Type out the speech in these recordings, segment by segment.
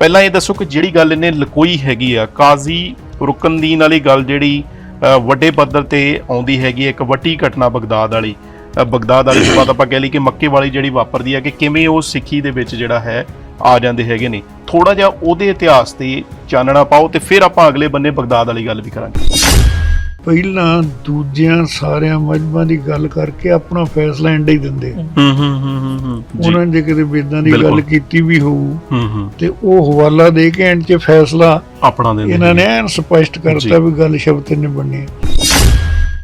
ਪਹਿਲਾਂ ਇਹ ਦੱਸੋ ਕਿ ਜਿਹੜੀ ਗੱਲ ਇਹਨੇ ਲਕੋਈ ਹੈਗੀ ਆ ਕਾਜ਼ੀ ਰੁਕਨਦੀਨ ਵਾਲੀ ਗੱਲ ਜਿਹੜੀ ਵੱਡੇ ਪੱਧਰ ਤੇ ਆਉਂਦੀ ਹੈਗੀ ਹੈ, ਇੱਕ ਵੱਡੀ ਘਟਨਾ ਬਗਦਾਦ ਵਾਲੀ ਬਗਦਾਦ ਵਾਲੀ ਤੋਂ ਬਾਅਦ ਆਪਾਂ ਕਹਿ ਲਈ ਕਿ ਮੱਕੇ ਵਾਲੀ ਜਿਹੜੀ ਵਾਪਰਦੀ ਹੈ ਕਿ ਕਿਵੇਂ ਉਹ ਸਿੱਖੀ ਦੇ ਵਿੱਚ ਜਿਹੜਾ ਹੈ ਆ ਜਾਂਦੇ ਹੈਗੇ ਨੇ। ਥੋੜਾ ਜਿਹਾ ਉਹਦੇ ਇਤਿਹਾਸ ਤੇ ਚਾਨਣਾ ਪਾਓ ਤੇ ਫਿਰ ਆਪਾਂ ਅਗਲੇ ਬੰਨੇ ਬਗਦਾਦ ਵਾਲੀ ਗੱਲ ਵੀ ਕਰਾਂਗੇ। ਪਹਿਲਾਂ ਦੂਜਿਆਂ ਸਾਰਿਆਂ ਮਜਬਾਂ ਦੀ ਗੱਲ ਕਰਕੇ ਆਪਣਾ ਫੈਸਲਾ ਐਂਡ ਹੀ ਦਿੰਦੇ ਆ। ਹੂੰ ਹੂੰ ਹੂੰ ਹੂੰ ਉਹਨਾਂ ਨੇ ਜੇ ਕਿਤੇ ਵੇਦਾਂ ਦੀ। ਗੱਲ ਕੀਤੀ ਵੀ ਹੋਊ ਹੂੰ ਹੂੰ। ਤੇ ਉਹ ਹਵਾਲਾ ਦੇ ਕੇ ਐਂਡ 'ਚ ਫੈਸਲਾ ਆਪਣਾ ਦੇ ਇਹਨਾਂ ਨੇ ਐਨ ਸਪਸ਼ਟ। ਕਰਤਾ ਵੀ ਗੱਲ ਸ਼ਬਦ ਨਹੀਂ ਬਣਨੀ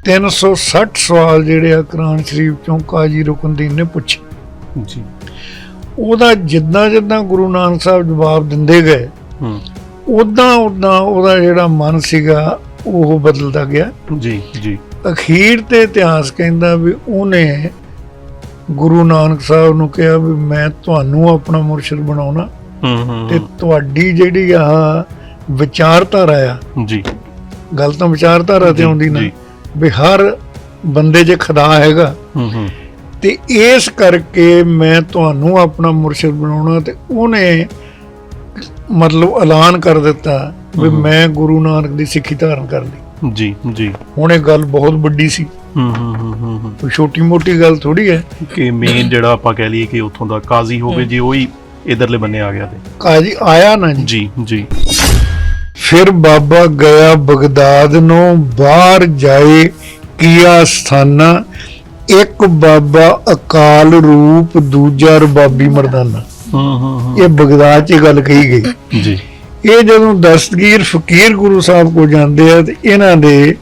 360 ਸਵਾਲ ਜਿਹੜੇ ਆ ਕੁਰਾਨ ਸ਼ਰੀਫ ਚੋਂ ਕਾਜੀ ਰੁਕਨਦੀਨ ਨੇ ਪੁੱਛੇ। ਜੀ। ਉਹਦਾ ਜਿੱਦਾਂ ਜਿੱਦਾਂ ਗੁਰੂ ਨਾਨਕ ਸਾਹਿਬ ਜਵਾਬ ਦਿੰਦੇ ਗਏ ਹੂੰ। ਉਦਾਂ ਉਦਾਂ ਉਹਦਾ ਜਿਹੜਾ ਮਨ ਸੀਗਾ ਉਹ ਬਦਲਦਾ ਗਿਆ। ਜੀ ਜੀ। ਅਖੀਰ ਤੇ ਇਤਿਹਾਸ ਕਹਿੰਦਾ ਵੀ ਉਹਨੇ ਗੁਰੂ ਨਾਨਕ ਸਾਹਿਬ ਨੂੰ ਕਿਹਾ ਵੀ ਮੈਂ ਤੁਹਾਨੂੰ ਆਪਣਾ ਮੁਰਸ਼ਿਦ ਬਣਾਉਣਾ। ਹੂੰ ਹੂੰ ਤੇ ਤੁਹਾਡੀ ਜਿਹੜੀ ਆ ਵਿਚਾਰਧਾਰਾ ਆ ਜੀ। ਗੱਲ ਤਾਂ ਵਿਚਾਰਧਾਰਾ ਤੇ ਆਉਂਦੀ ਨਾ। ਵੀ ਹਰ ਬੰਦੇ 'ਚ ਖੁਦਾ ਹੈਗਾ ਹੂੰ ਹੂੰ। ਤੇ ਇਸ ਕਰਕੇ ਮੈਂ ਤੁਹਾਨੂੰ ਆਪਣਾ ਮੁਰਸ਼ਿਦ ਬਣਾਉਣਾ ਤੇ ਉਹਨੇ ਮਤਲਬ ਐਲਾਨ ਕਰ ਦਿੱਤਾ ਵੀ। ਮੈਂ ਗੁਰੂ ਨਾਨਕ ਦੀ ਸਿੱਖੀ ਧਾਰਨ ਕਰ ਲਈ। ਜੀ ਜੀ। ਹੁਣ ਇਹ ਗੱਲ ਬਹੁਤ ਵੱਡੀ ਸੀ। ਹੂੰ ਹੂੰ ਹੂੰ ਛੋਟੀ ਮੋਟੀ ਗੱਲ ਥੋੜੀ ਹੈ। ਕਿ ਮੇਨ ਜਿਹੜਾ ਆਪਾਂ ਕਹਿ ਲਈਏ ਕਿ ਉੱਥੋਂ ਦਾ ਕਾਜ਼ੀ ਹੋਵੇ ਜੇ ਉਹੀ ਇਧਰਲੇ ਬੰਨੇ ਆ ਗਿਆ ਤੇ। ਕਾਜੀ ਆਇਆ ਨਾ ਜੀ ਜੀ। ਫਿਰ ਬਾਬਾ ਗਿਆ ਬਗਦਾਦ ਨੂੰ ਬਾਹਰ ਜਾਏ ਕੀਆ ਸਥਾਨਾ। ਇੱਕ ਬਾਬਾ ਅਕਾਲ ਰੂਪ ਦੂਜਾ ਰਬਾਬੀ ਮਰਦਾਨਾ। ਹੂੰ ਹੂੰ ਇਹ ਬਗਦਾਦ 'ਚ ਗੱਲ ਕਹੀ ਗਈ। ਜੀ। ਇਹ ਜਦੋਂ ਦਸਤਗੀਰ ਫਕੀਰ ਗੁਰੂ ਸਾਹਿਬ ਕੋ ਜਾਂਦੇ ਆ ਤੇ ਇਹਨਾਂ ਦੇ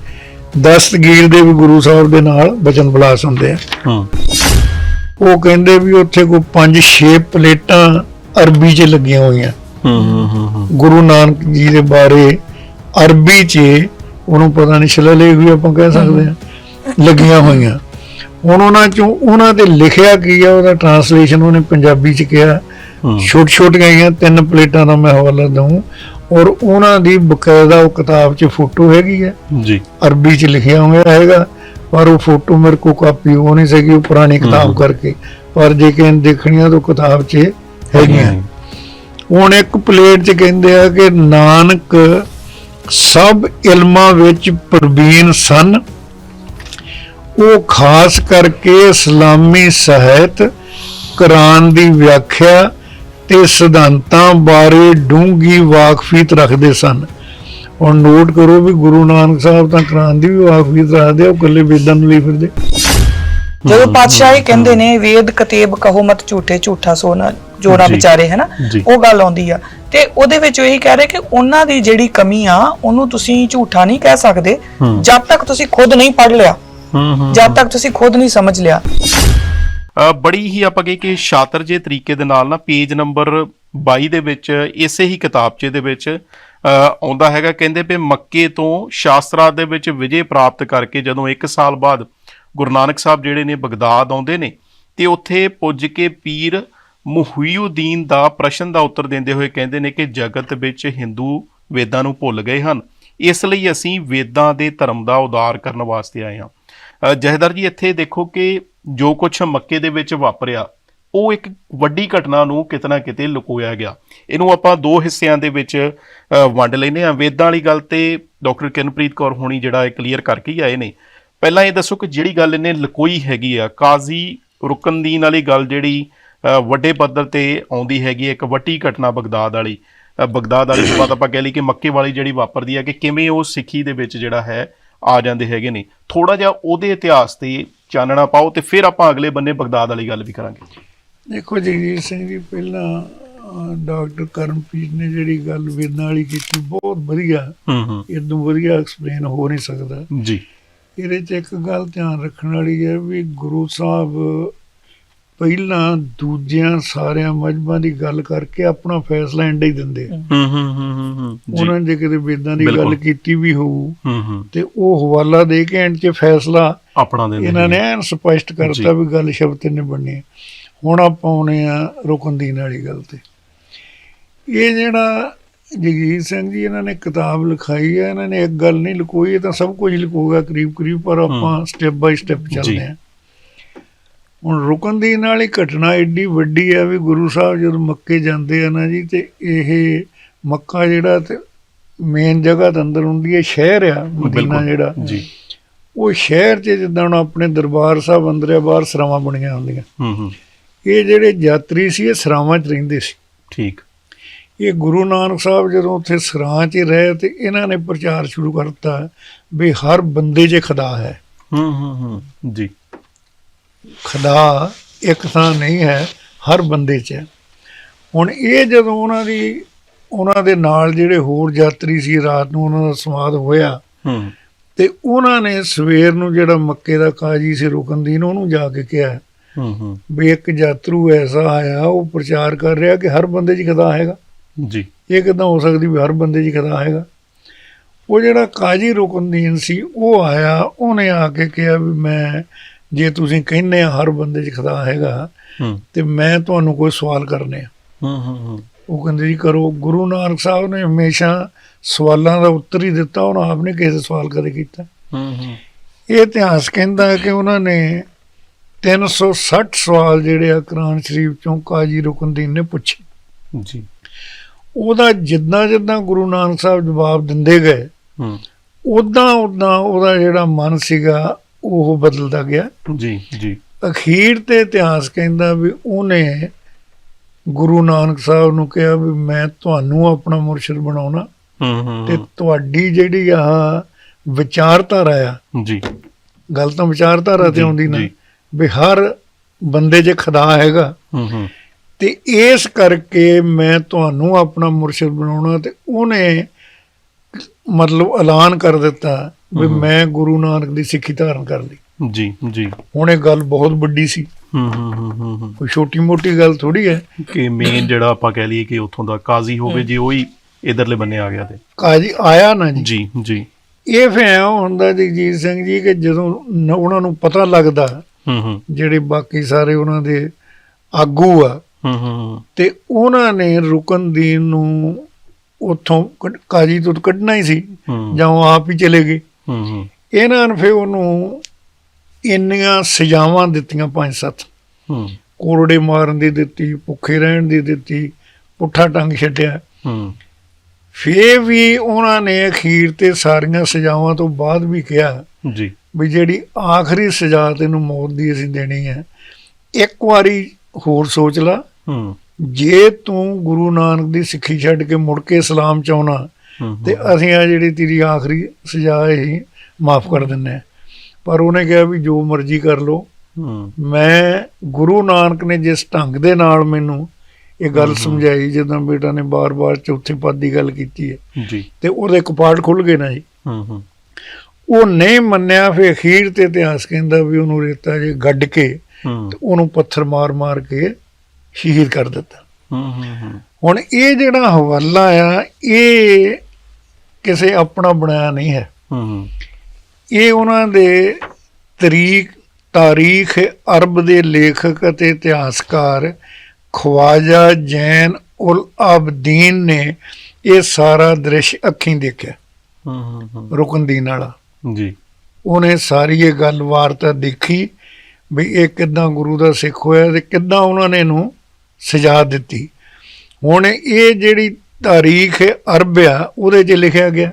ਦਸਤਗੀਰ ਦੇ ਵੀ ਗੁਰੂ ਸਾਹਿਬ ਦੇ ਨਾਲ ਬਚਨ ਬਲਾਸ ਹੁੰਦੇ ਆ। ਹੂੰ। ਉਹ ਕਹਿੰਦੇ ਵੀ ਉੱਥੇ ਕੋਈ 5-6 ਪਲੇਟਾਂ ਅਰਬੀ 'ਚ ਲੱਗੀਆਂ ਹੋਈਆਂ। ਹੂੰ ਹੂੰ ਗੁਰੂ ਨਾਨਕ ਜੀ ਦੇ ਬਾਰੇ ਅਰਬੀ 'ਚ ਉਹਨੂੰ ਪਤਾ ਨਹੀਂ ਸ਼ਿਲਾਲੇਖ ਵੀ ਆਪਾਂ ਕਹਿ ਸਕਦੇ ਆ ਲੱਗੀਆਂ ਹੋਈਆਂ। ਹੁਣ ਉਹਨਾਂ ਚੋਂ ਉਹਨਾਂ ਤੇ ਲਿਖਿਆ ਕੀ ਆ ਉਹਦਾ ਟਰਾਂਸਲੇਸ਼ਨ ਉਹਨੇ ਪੰਜਾਬੀ 'ਚ ਕਿਹਾ। ਛੋਟ ਛੋਟ ਗਈਆਂ ਤਿੰਨ ਪਲੇਟਾਂ ਦਾ ਮੈਂ ਹਵਾਲਾ ਦਊਂ। ਔਰ ਉਹਨਾਂ ਦੀ ਬਕਾਇਦਾ ਉਹ ਕਿਤਾਬ 'ਚ ਫੋਟੋ ਹੈਗੀ ਹੈ। ਜੀ। ਅਰਬੀ 'ਚ ਲਿਖਿਆ ਹੋਇਆ ਹੈਗਾ ਪਰ ਉਹ ਫੋਟੋ ਮੇਰੇ ਕੋ ਕਾਪੀ ਉਹ ਨਹੀਂ ਸੀਗੀ ਉਹ ਪੁਰਾਣੀ ਕਿਤਾਬ। ਕਰਕੇ। ਪਰ ਜੇ ਕਿ ਦੇਖਣੀਆਂ ਤਾਂ ਕਿਤਾਬ 'ਚ ਹੈਗੀਆਂ। ਹੁਣ ਇੱਕ ਪਲੇਟ 'ਚ ਕਹਿੰਦੇ ਆ ਕਿ ਨਾਨਕ ਸਭ ਇਲਮਾਂ ਵਿੱਚ ਪ੍ਰਵੀਨ ਸਨ। ਉਹ ਖਾਸ ਕਰਕੇ ਇਸਲਾਮੀ ਸਾਹਿਤ ਕੁਰਾਨ ਦੀ ਵਿਆਖਿਆ ਤੇ ਸਿਧਾਂਤਾਂ ਬਾਰੇ ਡੂੰਗੀ ਵਾਕਫੀਤ ਰੱਖਦੇ ਸਨ। ਹੁਣ ਨੋਟ ਕਰੋ ਵੀ ਗੁਰੂ ਨਾਨਕ ਸਾਹਿਬ ਤਾਂ ਕੁਰਾਨ ਦੀ ਵੀ ਵਾਕਫੀਤ ਰੱਖਦੇ ਉਹ ਇਕੱਲੇ ਵੇਦਾਂ ਨੂੰ ਲਈ ਫਿਰਦੇ। ਜਦੋਂ ਪਾਤਸ਼ਾਹ ਇਹ ਕਹਿੰਦੇ ਨੇ ਵੇਦ ਕਤੇਬ ਕਹੋ ਮਤ ਝੂਠੇ ਝੂਠਾ ਸੋਨਾ ਜੋੜਾ ਜੀ। ਵਿਚਾਰੇ ਹੈ ਨਾ। ਉਹ ਗੱਲ ਆਉਂਦੀ ਆ। ਤੇ ਉਹਦੇ ਵਿੱਚ ਉਹ ਇਹ ਕਹਿ ਰਹੇ ਕਿ ਉਹਨਾਂ ਦੀ ਜਿਹੜੀ ਕਮੀ ਆ ਉਹਨੂੰ ਤੁਸੀਂ ਝੂਠਾ ਨਹੀਂ ਕਹਿ ਸਕਦੇ। ਜਦ ਤੱਕ ਤੁਸੀਂ ਖੁਦ ਨਹੀਂ ਪੜ ਲਿਆ ਹੂੰ ਹੂੰ ਜਦ ਤੱਕ ਤੁਸੀਂ ਖੁਦ ਨਹੀਂ ਸਮਝ ਲਿਆ। ਬੜੀ ਹੀ ਆਪਾਂ ਕਹੇ ਕਿ ਸ਼ਾਤਰ ਜੇ ਤਰੀਕੇ ਦੇ ਨਾਲ ਨਾ ਪੇਜ ਨੰਬਰ 22 ਦੇ ਵਿੱਚ ਇਸੇ ਹੀ ਕਿਤਾਬਚੇ ਦੇ ਵਿੱਚ ਆਉਂਦਾ ਹੈਗਾ। ਕਹਿੰਦੇ ਵੀ ਮੱਕੇ ਤੋਂ ਸ਼ਾਸਤਰਾਂ ਦੇ ਵਿੱਚ ਵਿਜੇ ਪ੍ਰਾਪਤ ਕਰਕੇ ਜਦੋਂ 1 ਸਾਲ ਬਾਅਦ ਗੁਰੂ ਨਾਨਕ ਸਾਹਿਬ ਜਿਹੜੇ ਨੇ ਬਗਦਾਦ ਆਉਂਦੇ ਨੇ ਤੇ ਉੱਥੇ ਪੁੱਜ ਕੇ ਪੀਰ ਮੁਹੀਉਦੀਨ ਦਾ ਪ੍ਰਸ਼ਨ ਦਾ ਉੱਤਰ ਦਿੰਦੇ ਹੋਏ ਕਹਿੰਦੇ ਨੇ ਕਿ ਜਗਤ ਵਿੱਚ ਹਿੰਦੂ ਵੇਦਾਂ ਨੂੰ ਭੁੱਲ ਗਏ ਹਨ। ਇਸ ਲਈ ਅਸੀਂ ਵੇਦਾਂ ਦੇ ਧਰਮ ਦਾ ਉਦਾਰ ਕਰਨ ਵਾਸਤੇ ਆਏ ਹਾਂ। ਅ, ਜਹਦਰ ਜੀ ਇੱਥੇ ਦੇਖੋ ਕਿ ਜੋ ਕੁਝ ਮੱਕੇ ਦੇ ਵਿੱਚ ਵਾਪਰਿਆ ਉਹ ਇੱਕ ਵੱਡੀ ਘਟਨਾ ਨੂੰ ਕਿਤਨਾ ਕਿਤੇ ਲੁਕੋਇਆ ਗਿਆ। ਇਹਨੂੰ ਆਪਾਂ ਦੋ ਹਿੱਸਿਆਂ ਦੇ ਵਿੱਚ ਵੰਡ ਲੈਨੇ ਆ ਵੇਦਾਂ ਵਾਲੀ ਗੱਲ ਤੇ ਡਾਕਟਰ ਕਿਰਨਪ੍ਰੀਤ ਕੌਰ ਹੋਣੀ ਜਿਹੜਾ ਇਹ ਕਲੀਅਰ ਕਰਕੇ ਹੀ ਆਏ ਨੇ। ਪਹਿਲਾਂ ਇਹ ਦੱਸੋ ਕਿ ਜਿਹੜੀ ਗੱਲ ਇਹਨੇ ਲਕੋਈ ਹੈਗੀ ਆ ਕਾਜ਼ੀ ਰੁਕਨਦੀਨ ਵਾਲੀ ਗੱਲ ਜਿਹੜੀ ਵੱਡੇ ਪੱਧਰ ਤੇ ਆਉਂਦੀ ਹੈਗੀ ਹੈ, ਇੱਕ ਵੱਡੀ ਘਟਨਾ ਬਗਦਾਦ ਵਾਲੀ। ਬਗਦਾਦ ਵਾਲੀ ਤੋਂ ਬਾਅਦ ਆਪਾਂ ਕਹਿ ਲਈ ਕਿ ਮੱਕੇ ਵਾਲੀ ਜਿਹੜੀ ਵਾਪਰਦੀ ਹੈ ਕਿ ਕਿਵੇਂ ਉਹ ਸਿੱਖੀ ਦੇ ਵਿੱਚ ਜਿਹੜਾ ਹੈ ਆ ਜਾਂਦੇ ਹੈਗੇ ਨੇ। ਥੋੜਾ ਜਿਹਾ ਉਹਦੇ ਇਤਿਹਾਸ ਤੇ ਚਾਨਣਾ ਪਾਓ ਤੇ ਫਿਰ ਆਪਾਂ ਅਗਲੇ ਬੰਨੇ ਬਗਦਾਦ ਵਾਲੀ ਗੱਲ ਵੀ ਕਰਾਂਗੇ। ਦੇਖੋ ਜਗਜੀਤ ਸਿੰਘ ਜੀ ਪਹਿਲਾਂ ਅਹ, ਡਾਕਟਰ ਕਰਮਪ੍ਰੀਤ ਨੇ ਜਿਹੜੀ ਗੱਲ ਵੇਦਾਂ ਵਾਲੀ ਕੀਤੀ ਬਹੁਤ ਵਧੀਆ। ਹੂੰ ਹੂੰ। ਇਦੋਂ ਵਧੀਆ ਐਕਸਪਲੇਨ ਹੋ ਨਹੀਂ ਸਕਦਾ। ਜੀ। ਇਹਦੇ 'ਚ ਇੱਕ ਗੱਲ ਧਿਆਨ ਰੱਖਣ ਵਾਲੀ ਹੈ ਵੀ ਗੁਰੂ ਸਾਹਿਬ ਪਹਿਲਾਂ ਦੂਜਿਆਂ ਸਾਰਿਆਂ ਮਜਬਾਂ ਦੀ ਗੱਲ ਕਰਕੇ ਆਪਣਾ ਫੈਸਲਾ ਐਂਡ ਹੀ ਦਿੰਦੇ ਆ। ਹੂੰ ਹੂੰ ਹੂੰ ਹੂੰ ਉਹਨਾਂ ਨੇ ਕਿਤੇ ਵੇਦਾਂ ਦੀ। ਗੱਲ ਕੀਤੀ ਵੀ ਹੋਊ ਹੂੰ ਹੂੰ ਤੇ ਉਹ ਹਵਾਲਾ ਦੇ ਕੇ ਐਂਡ 'ਚ ਫੈਸਲਾ ਆਪਣਾ ਦੇ ਇਹਨਾਂ ਨੇ ਐਨ ਸਪਸ਼ਟ। ਕਰਤਾ ਵੀ ਗੱਲ ਸ਼ਬਦ ਤੇ ਨਹੀਂ ਬਣਨੀ ਹੁਣ ਆਪਾਂ ਆਉਣੇ ਆ ਰੁਕਨਦੀਨ ਵਾਲੀ ਗੱਲ ਤੇ ਇਹ ਜਿਹੜਾ ਜਗਜੀਤ ਸਿੰਘ ਜੀ ਇਹਨਾਂ ਨੇ ਕਿਤਾਬ ਲਿਖਾਈ ਹੈ ਇਹਨਾਂ ਨੇ ਇੱਕ ਗੱਲ ਨਹੀਂ ਲਕੋਈ ਇਹ ਤਾਂ ਸਭ ਕੁਝ ਲਿਖੋਗਾ ਕਰੀਬ ਕਰੀਬ ਪਰ ਆਪਾਂ ਸਟੈਪ ਬਾਈ ਸਟੈਪ ਚੱਲਦੇ। ਆ ਹੁਣ ਰੁਕਨ ਦੀ ਨਾਲ ਹੀ ਘਟਨਾ ਏਡੀ ਵੱਡੀ ਹੈ ਵੀ ਗੁਰੂ ਸਾਹਿਬ ਜਦੋਂ ਮੱਕੇ ਜਾਂਦੇ ਆ ਨਾ ਜੀ ਤੇ ਇਹ ਮੱਕਾ ਜਿਹੜਾ ਤੇ ਮੇਨ ਜਗ੍ਹਾ ਦੇ ਅੰਦਰ ਹੁੰਦੀ ਹੈ ਸ਼ਹਿਰ ਆ ਮਦੀਨਾ। ਜਿਹੜਾ। ਜੀ। ਉਹ ਸ਼ਹਿਰ 'ਚ ਜਿੱਦਾਂ ਹੁਣ ਆਪਣੇ ਦਰਬਾਰ ਸਾਹਿਬ ਅੰਦਰ ਆ ਬਾਹਰ ਸਰਾਵਾਂ ਬਣੀਆਂ ਹੁੰਦੀਆਂ। ਹੂੰ ਹੂੰ। ਇਹ ਜਿਹੜੇ ਯਾਤਰੀ ਸੀ ਇਹ ਸਰਾਵਾਂ 'ਚ ਰਹਿੰਦੇ ਸੀ। ਠੀਕ। ਇਹ ਗੁਰੂ ਨਾਨਕ ਸਾਹਿਬ ਜਦੋਂ ਉੱਥੇ ਸਰਾਂ 'ਚ ਰਹੇ ਤੇ ਇਹਨਾਂ ਨੇ ਪ੍ਰਚਾਰ ਸ਼ੁਰੂ ਕਰਤਾ ਵੀ ਹਰ ਬੰਦੇ 'ਚ ਖੁਦਾ ਹੈ। ਹੂੰ ਹੂੰ ਹੂੰ। ਜੀ। ਖੁਦਾ ਇੱਕ ਥਾਂ ਨਹੀਂ ਹੈ ਹਰ ਬੰਦੇ 'ਚ ਹੈ। ਹੁਣ ਇਹ ਜਦੋਂ ਉਹਨਾਂ ਦੀ ਉਹਨਾਂ ਦੇ ਨਾਲ ਜਿਹੜੇ ਹੋਰ ਯਾਤਰੀ ਸੀ ਰਾਤ ਨੂੰ ਉਹਨਾਂ ਦਾ ਸੰਵਾਦ ਹੋਇਆ ਹੂੰ। ਤੇ ਉਹਨਾਂ ਨੇ ਸਵੇਰ ਨੂੰ ਜਿਹੜਾ ਮੱਕੇ ਦਾ ਕਾਜੀ ਸੀ ਰੁਕਨਦੀਨ ਉਹਨੂੰ ਜਾ ਕੇ ਕਿਹਾ ਹੂੰ ਹੂੰ। ਵੀ ਇੱਕ ਯਾਤਰੂ ਐਸਾ ਆਇਆ ਉਹ ਪ੍ਰਚਾਰ ਕਰ ਰਿਹਾ ਕਿ ਹਰ ਬੰਦੇ 'ਚ ਖੁਦਾ ਹੈਗਾ। ਜੀ। ਇਹ ਕਿਦਾਂ ਹੋ ਸਕਦੀ ਵੀ ਹਰ ਬੰਦੇ 'ਚ ਖੁਦਾ ਹੈਗਾ? ਉਹ ਜਿਹੜਾ ਕਾਜੀ ਰੁਕਨਦੀਨ ਸੀ ਉਹ ਆਇਆ ਉਹਨੇ ਆ ਕੇ ਕਿਹਾ ਵੀ ਮੈਂ ਜੇ ਤੁਸੀਂ ਕਹਿੰਦੇ ਆ ਹਰ ਬੰਦੇ 'ਚ ਖੁਦਾ ਹੈਗਾ ਤੇ ਮੈਂ ਤੁਹਾਨੂੰ ਕੋਈ ਸਵਾਲ ਕਰਨੇ ਆ। ਹੂੰ ਹੂੰ ਹੂੰ। ਉਹ ਕਹਿੰਦੇ ਜੀ ਕਰੋ। ਗੁਰੂ ਨਾਨਕ ਸਾਹਿਬ ਨੇ ਹਮੇਸ਼ਾ ਸਵਾਲਾਂ ਦਾ ਉੱਤਰ ਹੀ ਦਿੱਤਾ ਉਹਨਾਂ ਆਪ ਨੇ ਕਿਸੇ ਸਵਾਲ ਕਦੇ ਕੀਤਾ। ਹੂੰ ਹੂੰ। ਇਹ ਇਤਿਹਾਸ ਕਹਿੰਦਾ ਕਿ ਉਹਨਾਂ ਨੇ 360 ਸਵਾਲ ਜਿਹੜੇ ਆ ਕੁਰਾਨ ਸ਼ਰੀਫ ਚੋਂ ਕਾਜੀ ਰੁਕਨਦੀਨ ਨੇ ਪੁੱਛੇ। ਜੀ। ਉਹਦਾ ਜਿੱਦਾਂ ਜਿੱਦਾਂ ਗੁਰੂ ਨਾਨਕ ਸਾਹਿਬ ਜਵਾਬ ਦਿੰਦੇ ਗਏ ਹੂੰ। ਉਦਾਂ ਉਦਾਂ ਉਹਦਾ ਜਿਹੜਾ ਮਨ ਸੀਗਾ ਉਹ ਬਦਲਦਾ ਗਿਆ। ਜੀ ਜੀ। ਅਖੀਰ ਤੇ ਇਤਿਹਾਸ ਕਹਿੰਦਾ ਵੀ ਉਹਨੇ ਗੁਰੂ ਨਾਨਕ ਸਾਹਿਬ ਨੂੰ ਕਿਹਾ ਵੀ ਮੈਂ ਤੁਹਾਨੂੰ ਆਪਣਾ ਮੁਰਸ਼ਿਦ ਬਣਾਉਣਾ ਹੂੰ ਹੂੰ ਤੇ ਤੁਹਾਡੀ ਜਿਹੜੀ ਆ ਵਿਚਾਰਧਾਰਾ ਆ ਜੀ। ਗੱਲ ਤਾਂ ਵਿਚਾਰਧਾਰਾ ਤੇ ਆਉਂਦੀ ਨਾ। ਵੀ ਹਰ ਬੰਦੇ 'ਚ ਖੁਦਾ ਹੈਗਾ ਹੂੰ ਹੂੰ। ਤੇ ਇਸ ਕਰਕੇ ਮੈਂ ਤੁਹਾਨੂੰ ਆਪਣਾ ਮੁਰਸ਼ਿਦ ਬਣਾਉਣਾ ਤੇ ਉਹਨੇ ਮਤਲਬ ਐਲਾਨ ਕਰ ਦਿੱਤਾ ਵੀ। ਮੈਂ ਗੁਰੂ ਨਾਨਕ ਦੀ ਸਿੱਖੀ ਧਾਰਨ ਕਰ ਲਈ। ਜੀ ਜੀ। ਹੁਣ ਇਹ ਗੱਲ ਬਹੁਤ ਵੱਡੀ ਸੀ। ਹੂੰ ਹੂੰ ਹੂੰ ਕੋਈ ਛੋਟੀ ਮੋਟੀ ਗੱਲ ਥੋੜੀ ਹੈ। ਕਿ ਮੇਨ ਜਿਹੜਾ ਆਪਾਂ ਕਹਿ ਲਈਏ ਕਿ ਉੱਥੋਂ ਦਾ ਕਾਜ਼ੀ ਹੋਵੇ ਜੇ ਉਹੀ ਇਧਰਲੇ ਬੰਨੇ ਆ ਗਿਆ ਤੇ। ਕਾਜੀ ਆਇਆ ਨਾ ਜੀ। ਜੀ ਜੀ। ਇਹ ਫਿਰ ਹੁੰਦਾ ਜਗਜੀਤ ਸਿੰਘ ਜੀ ਕਿ ਜਦੋਂ ਉਹਨਾਂ ਨੂੰ ਪਤਾ ਲੱਗਦਾ ਹੂੰ ਹੂੰ ਜਿਹੜੇ ਬਾਕੀ ਸਾਰੇ ਉਹਨਾਂ ਦੇ ਆਗੂ ਆ ਹੂੰ ਹੂੰ ਤੇ ਉਹਨਾਂ ਨੇ ਰੁਕਨਦੀਨ ਨੂੰ ਉੱਥੋਂ ਕਾਜੀ ਤੋਂ ਕੱਢਣਾ ਹੀ ਸੀ। ਜਾਂ ਉਹ ਆਪ ਹੀ ਚਲੇ ਗਏ। ਹੂੰ ਇਹਨਾਂ ਨੇ ਫਿਰ ਉਹਨੂੰ ਇੰਨੀਆਂ ਸਜ਼ਾਵਾਂ ਦਿੱਤੀਆਂ ਪੰਜ ਸੱਤ। ਹੂੰ। ਕੋਰੜੇ ਮਾਰਨ ਦੀ ਦਿੱਤੀ ਭੁੱਖੇ ਰਹਿਣ ਦੀ ਦਿੱਤੀ ਪੁੱਠਾ ਟੰਗ ਛੱਡਿਆ। ਹੂੰ। ਫੇਰ ਵੀ ਉਹਨਾਂ ਨੇ ਅਖੀਰ ਤੇ ਸਾਰੀਆਂ ਸਜ਼ਾਵਾਂ ਤੋਂ ਬਾਅਦ ਵੀ ਕਿਹਾ ਜੀ। ਵੀ ਜਿਹੜੀ ਆਖਰੀ ਸਜ਼ਾ ਤੈਨੂੰ ਮੌਤ ਦੀ ਅਸੀਂ ਦੇਣੀ ਹੈ ਇੱਕ ਵਾਰੀ ਹੋਰ ਸੋਚ ਲਾ। ਹੂੰ। ਜੇ ਤੂੰ ਗੁਰੂ ਨਾਨਕ ਦੀ ਸਿੱਖੀ ਛੱਡ ਕੇ ਮੁੜ ਕੇ ਇਸਲਾਮ ਚ ਆਉਣਾ ਹੂੰ ਤੇ ਅਸੀਂ ਆ ਜਿਹੜੀ ਤੇਰੀ ਆਖਰੀ ਸਜ਼ਾ ਇਹ ਮਾਫ ਕਰ ਦਿੰਨੇ ਆ ਪਰ ਉਹਨੇ ਕਿਹਾ ਵੀ ਜੋ ਮਰਜ਼ੀ ਕਰ ਲੋ ਹੂੰ। ਮੈਂ ਗੁਰੂ ਨਾਨਕ ਨੇ ਜਿਸ ਢੰਗ ਦੇ ਨਾਲ ਮੈਨੂੰ ਇਹ ਗੱਲ ਸਮਝਾਈ ਜਦੋਂ ਬੇਟਾ ਨੇ ਬਾਰ-ਬਾਰ ਚੌਥੇ ਪਦ ਦੀ ਗੱਲ ਕੀਤੀ ਹੈ ਜੀ। ਤੇ ਉਹਦੇ ਕਪਾੜ ਖੁੱਲ ਗਏ ਨਾ ਜੀ। ਹੂੰ ਹੂੰ। ਉਹ ਨਹੀਂ ਮੰਨਿਆ ਫਿਰ ਅਖੀਰ ਤੇ ਇਤਿਹਾਸ ਕਹਿੰਦਾ ਵੀ ਉਹਨੂੰ ਰੇਤਾ ਜੇ ਗੱਡ ਕੇ ਹੂੰ। ਉਹਨੂੰ ਪੱਥਰ ਮਾਰ-ਮਾਰ ਕੇ ਸ਼ਹੀਦ ਕਰ ਦਿੱਤਾ। ਹੂੰ ਹੂੰ ਹੂੰ ਹੁਣ ਇਹ ਜਿਹੜਾ ਹਵਾਲਾ ਆ ਇਹ ਕਿਸੇ ਆਪਣਾ ਬਣਾਇਆ ਨਹੀਂ ਹੈ। ਇਹ ਉਹਨਾਂ ਦੇ ਤਰੀਕ ਤਾਰੀਖ ਅਰਬ ਦੇ ਲੇਖਕ ਅਤੇ ਇਤਿਹਾਸਕਾਰ ਖਵਾਜਾ ਜੈਨ ਉਲ ਆਬਦੀਨ ਨੇ ਇਹ ਸਾਰਾ ਦ੍ਰਿਸ਼ ਅੱਖੀਂ ਦੇਖਿਆ ਹੂੰ ਹੂੰ ਹੂੰ। ਰੁਕਨਦੀਨ ਵਾਲਾ। ਜੀ। ਉਹਨੇ ਸਾਰੀ ਇਹ ਗੱਲ ਵਾਰਤਾ ਦੇਖੀ ਵੀ ਇਹ ਕਿੱਦਾਂ ਗੁਰੂ ਦਾ ਸਿੱਖ ਹੋਇਆ ਤੇ ਕਿੱਦਾਂ ਉਹਨਾਂ ਨੇ ਇਹਨੂੰ ਸਜ਼ਾ ਦਿੱਤੀ। ਹੁਣ ਇਹ ਜਿਹੜੀ ਤਾਰੀਖ ਅਰਬ ਆ ਉਹਦੇ 'ਚ ਲਿਖਿਆ ਗਿਆ।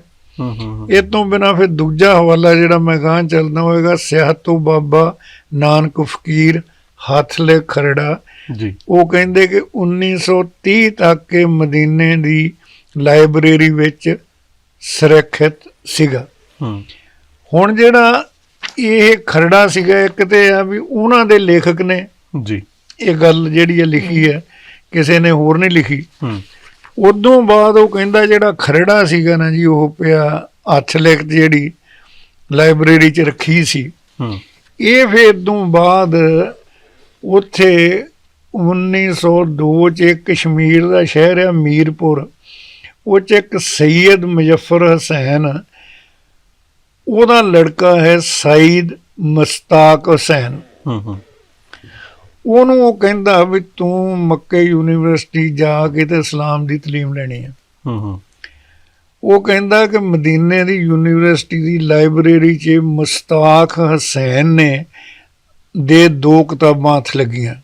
ਇਹ ਤੋਂ ਬਿਨਾ ਫਿਰ ਦੂਜਾ ਹਵਾਲਾ ਜਿਹੜਾ ਮੈਂ ਗਾਂ ਚੱਲਦਾ ਹੋਏਗਾ ਸਿਹਤੂ ਬਾਬਾ ਨਾਨਕ ਫਕੀਰ ਹੱਥ ਲੈ ਖਰੜਾ। ਜੀ। ਉਹ ਕਹਿੰਦੇ ਕਿ 1930 ਤੱਕ ਇਹ ਮਦੀਨੇ ਦੀ ਲਾਇਬ੍ਰੇਰੀ ਵਿੱਚ ਸੁਰੱਖਿਅਤ ਸੀਗਾ। ਹੁਣ ਜਿਹੜਾ ਇਹ ਖਰੜਾ ਸੀਗਾ ਇੱਕ ਤੇ ਆ ਵੀ ਉਹਨਾਂ ਦੇ ਲੇਖਕ ਨੇ ਜੀ। ਇਹ ਗੱਲ ਜਿਹੜੀ ਹੈ ਲਿਖੀ ਹੈ ਕਿਸੇ ਨੇ ਹੋਰ ਨਹੀਂ ਲਿਖੀ। ਹੂੰ। ਉਦੋਂ ਬਾਅਦ ਉਹ ਕਹਿੰਦਾ ਜਿਹੜਾ ਖਰੜਾ ਸੀਗਾ ਨਾ ਜੀ ਉਹ ਪਿਆ ਹੱਥ ਲਿਖਤ ਜਿਹੜੀ ਲਾਇਬ੍ਰੇਰੀ 'ਚ ਰੱਖੀ ਸੀ। ਹੂੰ। ਇਹ ਫਿਰ ਤੋਂ ਬਾਅਦ ਉੱਥੇ 1902 ਚ ਕਸ਼ਮੀਰ ਦਾ ਸ਼ਹਿਰ ਹੈ ਮੀਰਪੁਰ। ਉਹ ਚ ਇੱਕ ਸੈਯਦ ਮੁਜ਼ੱਫਰ ਹਸੈਨ ਉਹਦਾ ਲੜਕਾ ਹੈ ਸਈਦ ਮਸਤਾਕ ਹੁਸੈਨ। ਹੂੰ ਹੂੰ। ਉਹਨੂੰ ਉਹ ਕਹਿੰਦਾ ਵੀ ਤੂੰ ਮੱਕੇ ਯੂਨੀਵਰਸਿਟੀ ਜਾ ਕੇ ਤੇ ਇਸਲਾਮ ਦੀ ਤਾਲੀਮ ਲੈਣੀ ਹੈ ਹੂੰ ਹੂੰ। ਉਹ ਕਹਿੰਦਾ ਕਿ ਮਦੀਨੇ ਦੀ ਯੂਨੀਵਰਸਿਟੀ ਦੀ ਲਾਇਬ੍ਰੇਰੀ 'ਚ ਮੁਸਤਾਕ ਹਸੈਨ ਨੇ ਦੇ ਦੋ ਕਿਤਾਬਾਂ ਹੱਥ ਲੱਗੀਆਂ।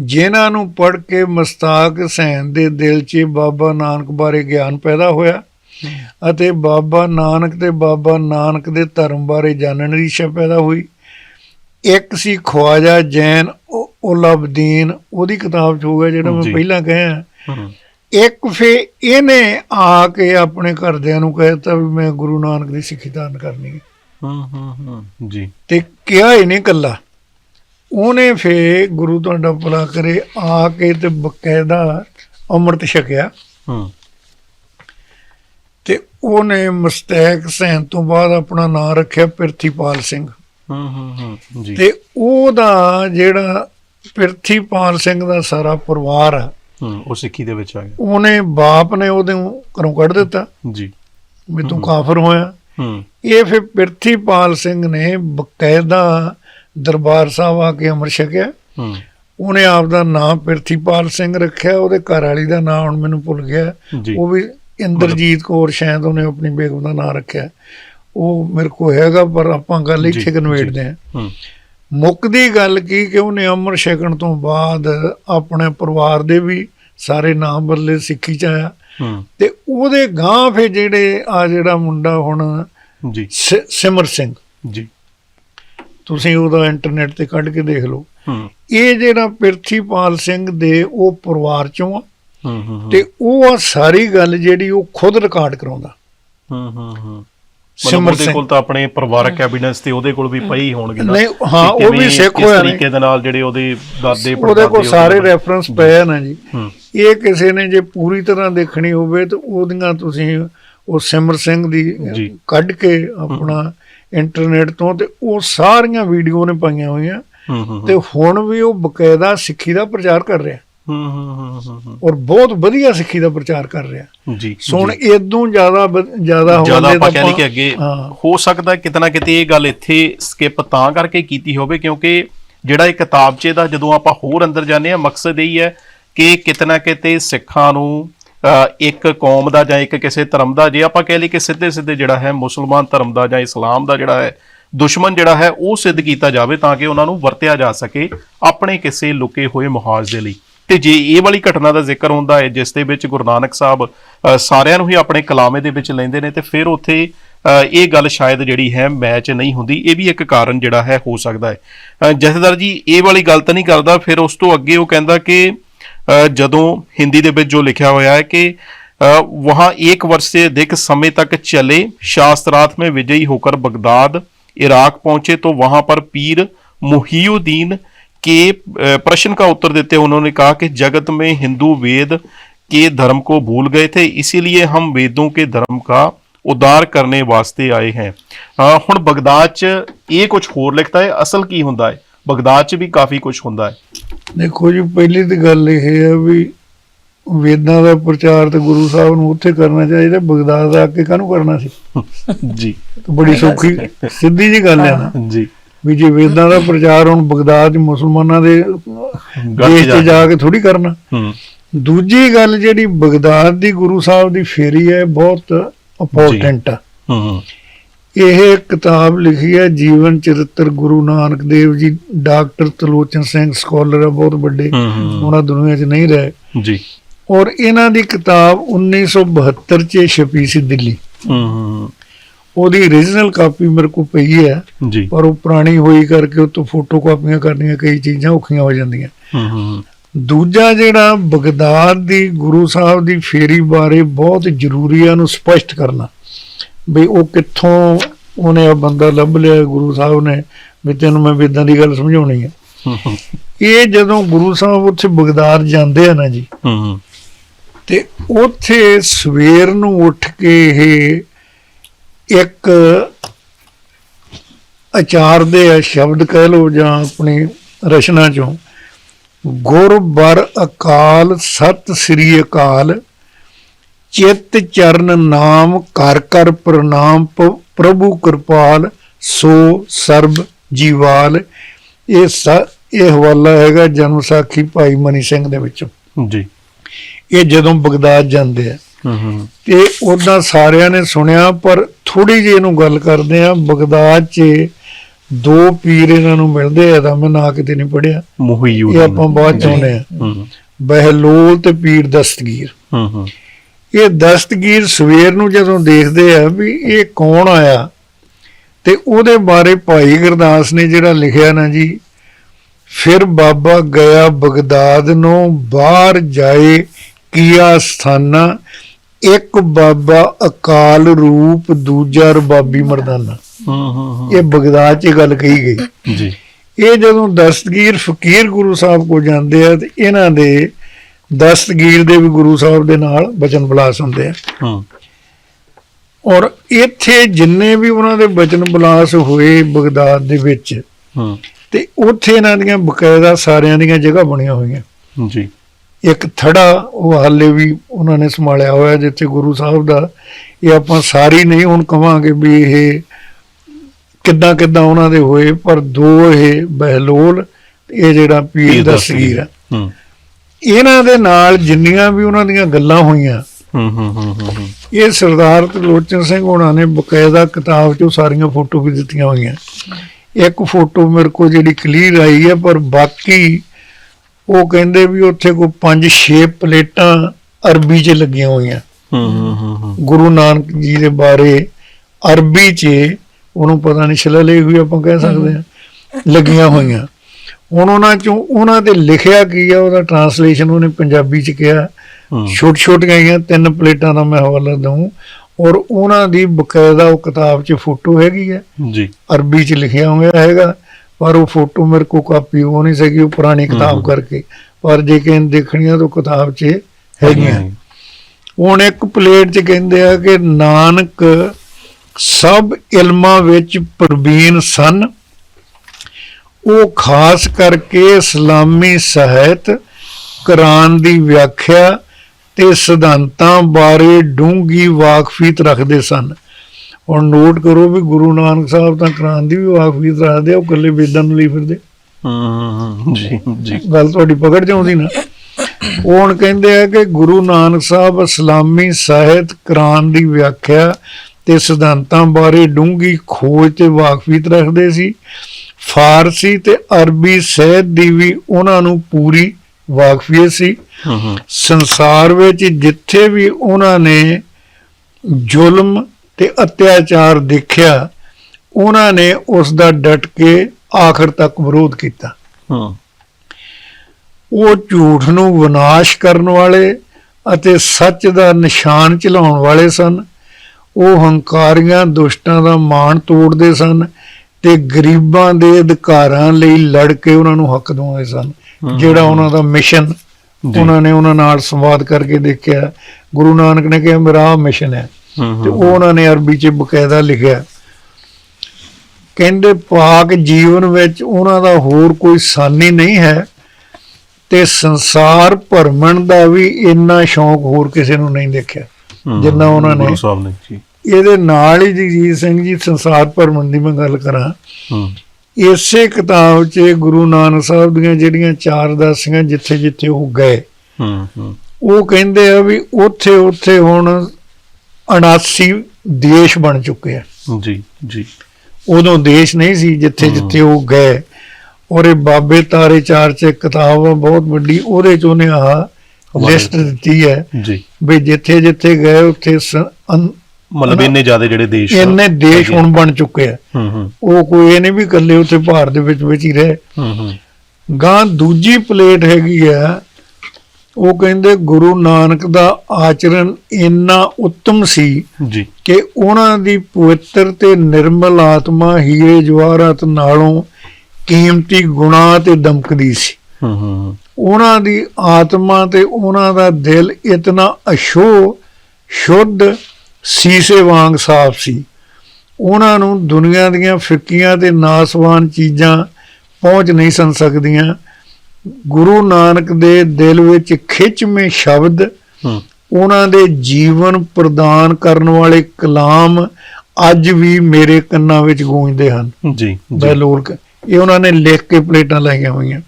ਜਿਨ੍ਹਾਂ ਨੂੰ ਪੜ੍ਹ ਕੇ ਮਸਤਾਕ ਹੁਸੈਨ ਦੇ ਦਿਲ 'ਚ ਬਾਬਾ ਨਾਨਕ ਬਾਰੇ ਗਿਆਨ ਪੈਦਾ ਹੋਇਆ ਅਤੇ ਬਾਬਾ ਨਾਨਕ ਤੇ ਬਾਬਾ ਨਾਨਕ ਦੇ ਧਰਮ ਬਾਰੇ ਜਾਣਨ ਦੀ ਇੱਛਾ ਪੈਦਾ ਹੋਈ। ਇੱਕ ਸੀ ਖਵਾਜਾ ਜੈਨ ਉਲਬਦੀਨ ਉਹਦੀ ਕਿਤਾਬ 'ਚ ਹੋਇਆ ਜਿਹੜਾ ਮੈਂ। ਪਹਿਲਾਂ ਕਹਿਆ ਹੂੰ ਇੱਕ ਫੇ ਇਹਨੇ ਆ ਕੇ ਆਪਣੇ ਘਰਦਿਆਂ ਨੂੰ ਕਹਿਤਾ ਵੀ ਮੈਂ ਗੁਰੂ ਨਾਨਕ ਦੀ ਸਿੱਖੀ ਧਾਰਨ ਕਰਨੀ ਹੈ। ਹੂੰ ਹੂੰ ਹੂੰ ਜੀ। ਤੇ ਕਿਹਾ ਹੀ ਨਹੀਂ ਕੱਲਾ ਉਹਨੇ ਫੇ ਗੁਰੂ ਤੁਹਾਡਾ ਭਲਾ ਕਰੇ ਆ ਕੇ ਤੇ ਬਕਾਇਦਾ ਅੰਮ੍ਰਿਤ ਛਕਿਆ। ਹੂੰ ਤੇ ਉਹਨੇ ਮਸਤੈਕ ਸੈਨ ਤੋਂ ਬਾਅਦ ਆਪਣਾ ਨਾਮ ਰੱਖਿਆ ਪਿਰਥੀਪਾਲ ਸਿੰਘ। ਹੂੰ ਹੂੰ ਹੂੰ ਜੀ। ਤੇ ਉਹਦਾ ਜਿਹੜਾ ਪਿਰਥੀਪਾਲ ਸਿੰਘ ਦਾ ਸਾਰਾ ਪਰਿਵਾਰ ਆ ਹੂੰ ਉਹ ਸਿੱਖੀ ਦੇ ਵਿੱਚ ਆ ਗਿਆ। ਉਹਨੇ ਬਾਪ ਨੇ ਉਹਦੇ ਘਰੋਂ ਕੱਢ ਦਿੱਤਾ ਜੀ। ਵੀ ਤੂੰ ਕਾਫਰ ਹੋਇਆ। ਹੂੰ। ਇਹ ਫਿਰ ਪਿਰਥੀਪਾਲ ਸਿੰਘ ਨੇ ਬਕਾਇਦਾ ਦਰਬਾਰ ਸਾਹਿਬ ਆ ਕੇ ਅੰਮ੍ਰਿਤ ਛਕਿਆ। ਹੂੰ। ਉਹਨੇ ਆਪ ਦਾ ਨਾਮ ਪਿਰਥੀਪਾਲ ਸਿੰਘ ਰੱਖਿਆ ਉਹਦੇ ਘਰ ਵਾਲੀ ਦਾ ਨਾਮ ਹੁਣ ਮੈਨੂੰ ਭੁੱਲ ਗਿਆ। ਉਹ ਵੀ ਇੰਦਰਜੀਤ ਕੌਰ ਸ਼ਾਇਦ ਉਹਨੇ ਆਪਣੀ ਬੇਗਮ ਦਾ ਨਾਮ ਰੱਖਿਆ। ਉਹ ਮੇਰੇ ਕੋ ਹੈਗਾ ਪਰ ਆਪਾਂ ਗੱਲ ਇੱਥੇ ਆ ਹੂੰ। ਮੁੱਕਦੀ ਗੱਲ ਕੀ ਕਿ ਉਹਨੇ ਅੰਮ੍ਰਿਤ ਛਕਣ ਤੋਂ ਬਾਅਦ ਆਪਣੇ ਪਰਿਵਾਰ ਦੇ ਵੀ ਸਾਰੇ ਨਾਮ ਬਦਲੇ ਸਿੱਖੀ ਚ ਆਇਆ। ਤੇ ਉਹਦੇ ਗਾਂ ਫੇ ਜਿਹੜੇ ਆ ਜਿਹੜਾ ਮੁੰਡਾ ਹੁਣ ਜੀ। ਸਿਮਰ ਸਿੰਘ। ਜੀ। ਤੁਸੀਂ ਉਹਦਾ ਇੰਟਰਨੈਟ ਤੇ ਕੱਢ ਕੇ ਦੇਖ ਲਓ। ਇਹ ਜਿਹੜਾ ਪਿਰਥੀਪਾਲ ਸਿੰਘ ਦੇ ਉਹ ਪਰਿਵਾਰ ਚੋਂ ਆ। ਤੇ ਉਹ ਆ ਸਾਰੀ ਗੱਲ ਜਿਹੜੀ ਉਹ ਖੁਦ ਰਿਕਾਰਡ ਕਰਾਉਂਦਾ। ਹੂੰ ਹੂੰ ਹੂੰ। ਸਿਮਰ ਉਹਦੇ ਸਿੰਘ। ਕੋਲ ਤਾਂ ਆਪਣੇ ਪਰਿਵਾਰਕ ਐਵੀਡੈਂਸ ਤੇ ਉਹਦੇ ਕੋਲ ਵੀ ਪਈ ਹੋਣਗੇ ਨਾ ਨਹੀਂ ਹਾਂ ਕਿ ਉਹ ਵੀ ਕਿਵੇਂ, ਸਿੱਖ ਕਿਸ ਹੋਇਆ ਨੇ। ਤਰੀਕੇ ਦੇ ਨਾਲ ਜਿਹੜੇ ਉਹਦੇ ਦਾਦੇ ਉਹਦੇ ਕੋਲ ਪੜਦਾਦੇ ਸਾਰੇ ਉਹਦੇ- ਰੈਫਰੈਂਸ ਪਏ ਆ ਨਾ ਜੀ। ਹੂੰ। ਇਹ ਕਿਸੇ ਨੇ ਜੇ ਪੂਰੀ ਤਰ੍ਹਾਂ ਦੇਖਣੀ ਹੋਵੇ ਤਾਂ ਉਹਦੀਆਂ ਤੁਸੀਂ ਉਹ ਸਿਮਰ ਸਿੰਘ ਦੀ। ਕੱਢ ਕੇ ਆਪਣਾ ਇੰਟਰਨੈਟ ਤੋਂ ਤੇ ਉਹ ਸਾਰੀਆਂ ਵੀਡੀਓ ਨੇ ਪਾਈਆਂ ਹੋਈਆਂ। ਹੂੰ ਹੂੰ। ਤੇ ਹੁਣ ਵੀ ਉਹ ਬਕਾਇਦਾ ਸਿੱਖੀ ਦਾ ਪ੍ਰਚਾਰ ਕਰ ਰਿਹਾ। ਹੂੰ ਹੂੰ ਹੂੰ ਔਰ ਬਹੁਤ ਵਧੀਆ ਸਿੱਖੀ ਦਾ ਪ੍ਰਚਾਰ ਕਰ ਰਿਹਾ ਜੀ ਸੁਣ। ਇਦੋਂ ਜ਼ਿਆਦਾ ਜ਼ਿਆਦਾ ਜ਼ਿਆਦਾ ਹਵਾਲੇ ਆਪਾਂ ਤਾਂ ਕਹਿ ਲਈ ਕਿ ਅੱਗੇ ਹਾਂ। ਸਕਦਾ ਕਿਤੇ ਨਾ ਕਿਤੇ ਇਹ ਗੱਲ ਇੱਥੇ ਸਕਿਪ ਤਾਂ ਕਰਕੇ ਕੀਤੀ ਹੋਵੇ ਕਿਉਂਕਿ ਜਿਹੜਾ ਇਹ ਕਿਤਾਬਚੇ ਦਾ ਜਦੋਂ ਆਪਾਂ ਹੋਰ ਅੰਦਰ ਜਾਂਦੇ ਆ ਮਕਸਦ ਇਹ ਹੀ ਹੈ ਕਿ ਕਿਤੇ ਨਾ ਕਿਤੇ ਸਿੱਖਾਂ ਨੂੰ ਇੱਕ ਕੌਮ ਦਾ ਜਾਂ ਇੱਕ ਕਿਸੇ ਧਰਮ ਦਾ ਜੇ ਆਪਾਂ ਕਹਿ ਲਈ ਕਿ ਸਿੱਧੇ ਸਿੱਧੇ ਜਿਹੜਾ ਹੈ ਮੁਸਲਮਾਨ ਧਰਮ ਦਾ ਜਾਂ ਇਸਲਾਮ ਦਾ ਜਿਹੜਾ ਹੈ ਦੁਸ਼ਮਣ ਜਿਹੜਾ ਹੈ ਉਹ ਸਿੱਧ ਕੀਤਾ ਜਾਵੇ ਤਾਂ ਕਿ ਉਹਨਾਂ ਨੂੰ ਵਰਤਿਆ ਜਾ ਸਕੇ ਆਪਣੇ ਕਿਸੇ ਲੁਕੇ ਹੋਏ ਮੁਹਾਜ਼ ਦੇ ਲਈ ਤੇ ਜੇ ਇਹ ਵਾਲੀ ਘਟਨਾ ਦਾ ਜ਼ਿਕਰ ਹੁੰਦਾ ਹੈ ਜਿਸ ਦੇ ਵਿੱਚ ਗੁਰੂ ਨਾਨਕ ਸਾਹਿਬ ਅ, ਸਾਰਿਆਂ ਨੂੰ ਹੀ ਆਪਣੇ ਕਲਾਮੇ ਦੇ ਵਿੱਚ ਲੈਂਦੇ ਨੇ ਤੇ ਫਿਰ ਉੱਥੇ ਅ, ਇਹ ਗੱਲ ਸ਼ਾਇਦ ਜਿਹੜੀ ਹੈ ਮੈਚ ਨਹੀਂ ਹੁੰਦੀ ਇਹ ਵੀ ਇੱਕ ਕਾਰਨ ਜਿਹੜਾ ਹੈ ਹੋ ਸਕਦਾ ਹੈ ਅ, ਜਥੇਦਾਰ ਜੀ ਇਹ ਵਾਲੀ ਗੱਲ ਤਾਂ ਨਹੀਂ ਕਰਦਾ ਫਿਰ ਉਸ ਤੋਂ ਅੱਗੇ ਉਹ ਕਹਿੰਦਾ ਕਿ ਅ, ਜਦੋਂ ਹਿੰਦੀ ਦੇ ਵਿੱਚ ਜੋ ਲਿਖਿਆ ਹੋਇਆ है कि अ, वहां एक वर्ष से अधिक समय तक चले शास्त्रार्थ में विजयी होकर बगदाद इराक पहुंचे तो वहां पर पीर मुहियुद्दीन के अ, प्रश्न का उत्तर देते उन्होंने कहा कि जगत में हिंदू वेद के धर्म को भूल गए थे इसीलिए हम वेदों के धर्म का ਉਦਾਰ ਕਰਨੇ ਵਾਸਤੇ ਆਏ ਹੈ ਅ, ਹੁਣ ਬਗਦਾਦ ਚ ਇਹ ਕੁਝ ਹੋਰ ਲਿਖਦਾ ਹੈ ਅਸਲ ਕੀ ਹੁੰਦਾ ਹੈ ਬਗਦਾਦ ਚ ਵੀ ਕਾਫੀ ਕੁਝ ਹੁੰਦਾ ਹੈ ਦੇਖੋ ਜੀ ਪਹਿਲੀ ਤੇ ਗੱਲ ਇਹ ਹੈ ਵੀ ਵੇਦਾਂ ਦਾ ਪ੍ਰਚਾਰ ਤੇ ਗੁਰੂ ਸਾਹਿਬ ਨੂੰ ਉੱਥੇ ਕਰਨਾ ਚਾਹੀਦਾ ਬਗਦਾਦ ਆ ਕੇ ਕਾਹਨੂੰ ਕਰਨਾ ਸੀ ਜੀ ਤੇ ਬੜੀ ਸੌਖੀ ਸਿੱਧੀ ਜੀ ਗੱਲ ਹੈ ਨਾ ਜੀ ਵੀ ਜੇ ਵੇਦਾਂ ਦਾ ਪ੍ਰਚਾਰ ਹੁਣ ਬਗਦਾਦ ਚ ਮੁਸਲਮਾਨਾਂ ਦੇ ਦੇਸ਼ ਤੇ ਜਾ ਕੇ। ਥੋੜੀ ਕਰਨਾ। ਹੂੰ। ਦੂਜੀ ਗੱਲ ਜਿਹੜੀ ਬਗਦਾਦ ਦੀ ਗੁਰੂ ਸਾਹਿਬ ਦੀ ਫੇਰੀ ਹੈ ਬਹੁਤ ਇੰਪੋਰਟੈਂਟ ਆ। ਇਹ ਕਿਤਾਬ ਲਿਖੀ ਹੈ ਜੀਵਨ ਚਰਿੱਤਰ ਗੁਰੂ ਨਾਨਕ ਦੇਵ ਜੀ ਡਾਕਟਰ ਤਲੋਚਨ ਸਿੰਘ ਸਕਾਲਰ ਆ ਬਹੁਤ ਵੱਡੇ। ਉਹਨਾਂ ਦੁਨੀਆ 'ਚ ਨਹੀਂ ਰਹੇ। ਜੀ। ਔਰ ਇਹਨਾਂ ਦੀ ਕਿਤਾਬ 1972 ਚ ਛਪੀ ਸੀ ਦਿੱਲੀ। ਹੂੰ। ਉਹਦੀ origignal ਕਾਪੀ ਮੇਰੇ ਕੋਲ ਪਈ ਹੈ। ਜੀ। ਪਰ ਉਹ ਪੁਰਾਣੀ ਹੋਈ ਕਰਕੇ ਉਹ ਤੋਂ ਫੋਟੋ ਕਾਪੀਆਂ ਕਰਨੀਆਂ ਕਈ ਚੀਜ਼ਾਂ ਔਖੀਆਂ ਹੋ ਜਾਂਦੀਆਂ। ਹੂੰ ਹੂੰ ਦੂਜਾ ਜਿਹੜਾ ਬਗਦਾਦ ਦੀ ਗੁਰੂ ਸਾਹਿਬ ਦੀ ਫੇਰੀ ਬਾਰੇ ਬਹੁਤ ਜ਼ਰੂਰੀ ਹੈ ਉਹਨੂੰ ਸਪਸ਼ਟ ਕਰਨਾ। ਵੀ ਉਹ ਕਿੱਥੋਂ ਉਹਨੇ ਆ ਬੰਦਾ ਲੱਭ ਲਿਆ ਗੁਰੂ ਸਾਹਿਬ ਨੇ ਵੀ ਤੈਨੂੰ ਮੈਂ ਵੇਦਾਂ ਦੀ ਗੱਲ ਸਮਝਾਉਣੀ ਹੈ ਹੂੰ। ਇਹ ਜਦੋਂ ਗੁਰੂ ਸਾਹਿਬ ਉੱਥੇ ਬਗਦਾਦ ਜਾਂਦੇ ਆ ਨਾ ਜੀ ਹੂੰ। ਤੇ ਉੱਥੇ ਸਵੇਰ ਨੂੰ ਉੱਠ ਕੇ ਇਹ ਇੱਕ ਅਚਾਰ ਦੇ ਸ਼ਬਦ ਕਹਿ ਲੋ ਜਾਂ ਆਪਣੀ ਰਚਨਾ ਚੋਂ ਗੁਰ ਬਰ ਅਕਾਲ ਸਤ ਸ੍ਰੀ ਅਕਾਲ ਚਿੱਤ ਚਰਨ ਨਾਮ ਕਰ ਕਰ ਪ੍ਰਣਾਮ ਪ੍ਰਭੂ ਕਿਰਪਾਲ ਸੋ ਸਰਬ ਜੀਵਾਲ। ਇਹ ਸ- ਇਹ ਹਵਾਲਾ ਹੈਗਾ ਜਨਮ ਸਾਖੀ ਭਾਈ ਮਨੀ ਸਿੰਘ ਦੇ ਵਿੱਚੋਂ। ਜੀ। ਇਹ ਜਦੋਂ ਬਗਦਾਦ ਜਾਂਦੇ ਆ ਤੇ ਉਹਨਾਂ ਸਾਰਿਆਂ ਨੇ ਸੁਣਿਆ ਪਰ ਥੋੜੀ ਜਿਹੀ ਇਹਨੂੰ ਗੱਲ ਕਰਦੇ ਆ ਬਗਦਾਦ 'ਚ ਦੋ ਪੀਰ ਇਹਨਾਂ ਨੂੰ ਮਿਲਦੇ ਆ ਤਾਂ ਮੈਂ ਨਾ ਕਿਤੇ ਨਹੀਂ ਪੜਿਆ ਮੁਹਈਯੂ ਇਹ ਆਪਾਂ ਬਾਅਦ ਚ ਆਉਂਦੇ ਆ ਬਹਿਲੋਲ ਤੇ ਪੀਰ ਦਸਤਗੀਰ। ਹੂੰ ਹੂੰ। ਇਹ ਦਸਤਗੀਰ ਸਵੇਰ ਨੂੰ ਜਦੋਂ ਦੇਖਦੇ ਆ ਵੀ ਇਹ ਕੌਣ ਆਇਆ ਤੇ ਉਹਦੇ ਬਾਰੇ ਭਾਈ ਗੁਰਦਾਸ ਨੇ ਜਿਹੜਾ ਲਿਖਿਆ ਨਾ ਜੀ ਫਿਰ ਬਾਬਾ ਗਿਆ ਬਗਦਾਦ ਨੂੰ ਬਾਹਰ ਜਾਏ ਕੀਆ ਸਥਾਨਾ ਇੱਕ ਬਾਬਾ ਅਕਾਲ ਰੂਪ ਦੂਜਾ ਰਬਾਬੀ ਮਰਦਾਨਾ। ਹੂੰ ਹੂੰ ਇਹ ਬਗਦਾਦ 'ਚ ਗੱਲ ਕਹੀ ਗਈ। ਜੀ। ਇਹ ਜਦੋਂ ਦਸਤਗੀਰ ਫਕੀਰ ਗੁਰੂ ਸਾਹਿਬ ਕੋ ਜਾਂਦੇ ਆ ਤੇ ਇਹਨਾਂ ਦੇ ਦਸਤਗੀਰ ਦੇ ਵੀ ਗੁਰੂ ਸਾਹਿਬ ਦੇ ਨਾਲ ਬਚਨ ਬਲਾਸ ਹੁੰਦੇ ਆ। ਹੂੰ। ਔਰ ਇੱਥੇ ਜਿੰਨੇ ਵੀ ਉਹਨਾਂ ਦੇ ਬਚਨ ਬਲਾਸ ਹੋਏ ਬਗਦਾਦ ਦੇ ਵਿੱਚ ਹੂੰ। ਤੇ ਉੱਥੇ ਇਹਨਾਂ ਦੀਆਂ ਬਕਾਇਦਾ ਸਾਰਿਆਂ ਦੀਆਂ ਜਗ੍ਹਾ ਬਣੀਆਂ ਹੋਈਆਂ। ਜੀ। ਇੱਕ ਥੜਾ ਉਹ ਹਾਲੇ ਵੀ ਉਹਨਾਂ ਨੇ ਸੰਭਾਲਿਆ ਹੋਇਆ ਜਿੱਥੇ ਗੁਰੂ ਸਾਹਿਬ ਦਾ। ਇਹ ਆਪਾਂ ਸਾਰੀ ਨਹੀਂ ਹੁਣ ਕਵਾਂਗੇ ਵੀ ਇਹ ਕਿੱਦਾਂ ਕਿੱਦਾਂ ਉਹਨਾਂ ਦੇ ਹੋਏ ਪਰ ਦੋ ਇਹ ਬਹਿਲੋਲ ਇਹ ਜਿਹੜਾ ਪੀਰ ਦਸਗੀਰ ਆ। ਹੂੰ। ਇਹਨਾਂ ਦੇ ਨਾਲ ਜਿੰਨੀਆਂ ਵੀ ਉਹਨਾਂ ਦੀਆਂ ਗੱਲਾਂ ਹੋਈਆਂ ਹੂੰ ਹੂੰ ਹੂੰ ਹੂੰ ਹੂੰ। ਇਹ ਸਰਦਾਰ ਤਲੋਚਨ ਸਿੰਘ ਹੋਣਾ ਨੇ ਬਕਾਇਦਾ ਕਿਤਾਬ 'ਚੋਂ ਸਾਰੀਆਂ ਫੋਟੋ ਵੀ ਦਿੱਤੀਆਂ ਹੋਈਆਂ। ਇੱਕ ਫੋਟੋ ਮੇਰੇ ਕੋਲ ਜਿਹੜੀ ਕਲੀਅਰ ਆਈ ਹੈ ਪਰ ਬਾਕੀ ਉਹ ਕਹਿੰਦੇ ਵੀ ਉੱਥੇ ਕੋਈ 5-6 ਪਲੇਟਾਂ ਅਰਬੀ 'ਚ ਲੱਗੀਆਂ ਹੋਈਆਂ। ਹੂੰ ਹੂੰ ਹੂੰ ਗੁਰੂ ਨਾਨਕ ਜੀ ਦੇ ਬਾਰੇ ਅਰਬੀ 'ਚ ਉਹਨੂੰ ਪਤਾ ਨਹੀਂ ਸ਼ਿਲਾਲੇਖ ਵੀ ਆਪਾਂ ਕਹਿ ਸਕਦੇ ਹਾਂ ਲੱਗੀਆਂ ਹੋਈਆਂ। ਹੁਣ ਉਹਨਾਂ 'ਚੋਂ ਉਹਨਾਂ ਤੇ ਲਿਖਿਆ ਕੀ ਆ ਉਹਦਾ ਟਰਾਂਸਲੇਸ਼ਨ ਉਹਨੇ ਪੰਜਾਬੀ 'ਚ ਕਿਹਾ। ਛੋਟ ਛੋਟੀਆਂ ਜਿਹੀਆਂ ਤਿੰਨ ਪਲੇਟਾਂ ਦਾ ਮੈਂ ਹਵਾਲਾ ਦਊਂ। ਔਰ ਉਹਨਾਂ ਦੀ ਬਕਾਇਦਾ ਉਹ ਕਿਤਾਬ 'ਚ ਫੋਟੋ ਹੈਗੀ ਹੈ ਜੀ। ਅਰਬੀ 'ਚ ਲਿਖਿਆ ਹੋਇਆ ਹੈਗਾ। ਪਰ ਉਹ ਫੋਟੋ ਮੇਰੇ ਕੋ ਕਾਪੀ ਉਹ ਨਹੀਂ ਸੀਗੀ ਉਹ ਪੁਰਾਣੀ ਕਿਤਾਬ। ਕਰਕੇ। ਪਰ ਜੇ ਕਿ ਦੇਖਣੀਆਂ ਤਾਂ ਕਿਤਾਬ 'ਚ ਹੈਗੀਆਂ। ਹੁਣ ਇੱਕ ਪਲੇਟ 'ਚ ਕਹਿੰਦੇ ਆ ਕਿ ਨਾਨਕ ਸਭ ਇਲਮਾਂ ਵਿੱਚ ਪ੍ਰਵੀਨ ਸਨ। ਉਹ ਖਾਸ ਕਰਕੇ ਇਸਲਾਮੀ ਸਾਹਿਤ ਕੁਰਾਨ ਦੀ ਵਿਆਖਿਆ ਤੇ ਸਿਧਾਂਤਾਂ ਬਾਰੇ ਡੂੰਗੀ ਵਾਕਫੀਤ ਰੱਖਦੇ ਸਨ। ਹੁਣ ਨੋਟ ਕਰੋ ਵੀ ਗੁਰੂ ਨਾਨਕ ਸਾਹਿਬ ਤਾਂ ਕੁਰਾਨ ਦੀ ਵੀ ਵਾਕਫੀਤ ਰੱਖਦੇ ਆ ਉਹ ਇਕੱਲੇ ਵੇਦਾਂ ਨੂੰ ਲਈ ਫਿਰਦੇ। ਹੂੰ ਜੀ ਜੀ। ਗੱਲ ਤੁਹਾਡੀ ਪਕੜ ਚ ਆਉਂਦੀ ਨਾ? ਉਹ ਹੁਣ ਕਹਿੰਦੇ ਆ ਕਿ ਗੁਰੂ ਨਾਨਕ ਸਾਹਿਬ ਇਸਲਾਮੀ ਸਾਹਿਤ ਕੁਰਾਨ ਦੀ ਵਿਆਖਿਆ ਤੇ ਸਿਧਾਂਤਾਂ ਬਾਰੇ ਡੂੰਗੀ ਖੋਜ ਤੇ ਵਾਕਫੀਤ ਰੱਖਦੇ ਸੀ। ਫਾਰਸੀ ਤੇ ਅਰਬੀ ਸਾਹਿਤ ਦੀ ਵੀ ਉਹਨਾਂ ਨੂੰ ਪੂਰੀ ਵਾਕਫੀਅਤ ਸੀ। ਹੂੰ ਹੂੰ। ਸੰਸਾਰ ਵਿੱਚ ਜਿੱਥੇ ਵੀ ਉਹਨਾਂ ਨੇ ਜ਼ੁਲਮ ਤੇ ਅਤਿਆਚਾਰ ਦੇਖਿਆ ਉਹਨਾਂ ਨੇ ਉਸ ਦਾ ਡਟ ਕੇ ਆਖਰ ਤੱਕ ਵਿਰੋਧ ਕੀਤਾ। ਹੂੰ। ਉਹ ਝੂਠ ਨੂੰ ਵਿਨਾਸ਼ ਕਰਨ ਵਾਲੇ ਅਤੇ ਸੱਚ ਦਾ ਨਿਸ਼ਾਨ ਚਲਾਉਣ ਵਾਲੇ ਸਨ। ਉਹ ਹੰਕਾਰੀਆਂ ਦੁਸ਼ਟਾਂ ਦਾ ਮਾਣ ਤੋੜਦੇ ਸਨ ਤੇ ਗਰੀਬਾਂ ਦੇ ਅਧਿਕਾਰਾਂ ਲਈ ਲੜ ਕੇ ਉਹਨਾਂ ਨੂੰ ਹੱਕ ਦਿਵਾਉਂਦੇ ਸਨ। ਜਿਹੜਾ ਉਹਨਾਂ ਦਾ ਮਿਸ਼ਨ। ਉਹਨਾਂ ਨੇ ਉਹਨਾਂ ਨਾਲ ਸੰਵਾਦ ਕਰਕੇ ਦੇਖਿਆ। ਗੁਰੂ ਨਾਨਕ ਨੇ ਕਿਹਾ ਮੇਰਾ ਮਿਸ਼ਨ ਹੂੰ। ਤੇ ਉਹ ਉਹਨਾਂ ਨੇ ਅਰਬੀ 'ਚ ਬਕਾਇਦਾ ਲਿਖਿਆ। ਕਹਿੰਦੇ ਪਾਕ ਜੀਵਨ ਵਿੱਚ ਉਹਨਾਂ ਦਾ ਹੋਰ ਕੋਈ ਸਾਨੀ ਨਹੀਂ ਹੈ ਤੇ ਸੰਸਾਰ ਭਰਮਣ ਦਾ ਵੀ ਇੰਨਾ ਸ਼ੌਂਕ ਹੋਰ ਕਿਸੇ ਨੂੰ ਨਹੀਂ ਦੇਖਿਆ ਜਿੰਨਾ ਉਹਨਾਂ ਨੇ- ਗੁਰੂ ਸਾਹਿਬ ਨੇ ਜੀ। ਇਹਦੇ ਨਾਲ ਹੀ ਜਗਜੀਤ ਸਿੰਘ ਜੀ ਸੰਸਾਰ ਭਰਮਣ ਦੀ ਮੈਂ ਗੱਲ ਕਰਾਂ। ਇਸੇ ਕਿਤਾਬ 'ਚ ਗੁਰੂ ਨਾਨਕ ਸਾਹਿਬ ਦੀਆਂ ਜਿਹੜੀਆਂ ਚਾਰ ਦਾਸੀਆਂ ਜਿੱਥੇ ਜਿੱਥੇ ਉਹ ਗਏ ਉਹ ਕਹਿੰਦੇ ਆ ਵੀ ਉੱਥੇ ਉੱਥੇ ਹੁਣ 79 ਦੇਸ਼ ਬਣ ਚੁੱਕੇ ਆ। ਜੀ ਜੀ। ਉਦੋਂ ਦੇਸ਼ ਨਹੀਂ ਸੀ ਜਿੱਥੇ। ਜਿੱਥੇ ਉਹ ਗਏ। ਔਰ ਇਹ ਬਾਬੇ ਤਾਰੇ ਚਾਰ ਚ ਕਿਤਾਬ ਆ ਬਹੁਤ ਵੱਡੀ ਉਹਦੇ ਚ ਉਹਨੇ ਹਵਾਲੇ ਲਿਸਟ ਦਿੱਤੀ। ਹੈ ਜੀ। ਵੀ ਜਿੱਥੇ ਜਿੱਥੇ ਗਏ ਉੱਥੇ ਮਤਲਬ ਇੰਨੇ ਜ਼ਿਆਦਾ ਜਿਹੜੇ ਦੇਸ਼ ਆ। ਇੰਨੇ ਦੇਸ਼ ਹੁਣ ਬਣ ਚੁੱਕੇ ਆ। ਉਹ ਕੋਈ ਇਹ ਨਹੀਂ ਵੀ ਇਕੱਲੇ ਉੱਥੇ ਭਾਰਤ ਦੇ ਵਿੱਚ ਵਿੱਚ ਹੀ ਰਹੇ। ਹੂੰ ਹੂੰ। ਗਾਂ ਦੂਜੀ ਪਲੇਟ ਹੈਗੀ ਆ ਉਹ ਕਹਿੰਦੇ ਗੁਰੂ ਨਾਨਕ ਦਾ ਆਚਰਣ ਇੰਨਾ ਉੱਤਮ ਸੀ ਜੀ। ਕਿ ਉਹਨਾਂ ਦੀ ਪਵਿੱਤਰ ਤੇ ਨਿਰਮਲ ਆਤਮਾ ਹੀਰੇ ਜਵਾਹਰਾਤ ਨਾਲੋਂ ਕੀਮਤੀ ਗੁਣਾ ਤੇ ਦਮਕਦੀ ਸੀ। ਹੂੰ ਹੂੰ ਉਹਨਾਂ ਦੀ ਆਤਮਾ ਤੇ ਉਹਨਾਂ ਦਾ ਦਿਲ ਇਤਨਾ ਅਸ਼ੋ ਸ਼ੁੱਧ ਸੀਸੇ ਵਾਂਗ ਸਾਫ਼ ਸੀ। ਉਹਨਾਂ ਨੂੰ ਦੁਨੀਆ ਦੀਆਂ ਫਿੱਕੀਆਂ ਤੇ ਨਾਸਵਾਨ ਚੀਜ਼ਾਂ ਪਹੁੰਚ ਨਹੀਂ ਸਨ ਸਕਦੀਆਂ। ਗੁਰੂ ਨਾਨਕ ਦੇ ਦਿਲ ਵਿੱਚ ਖਿੱਚਵੇਂ ਸ਼ਬਦ ਉਹਨਾਂ ਦੇ ਜੀਵਨ ਪ੍ਰਦਾਨ ਕਰਨ ਵਾਲੇ ਕਲਾਮ ਅੱਜ ਵੀ ਮੇਰੇ ਕੰਨਾਂ ਵਿੱਚ ਗੂੰਜਦੇ ਹਨ। ਜੀ ਬੈਲੋਲਕ ਇਹ ਉਹਨਾਂ ਨੇ ਲਿਖ ਕੇ ਪਲੇਟਾਂ ਲਾਈਆਂ ਹੋਈਆਂ।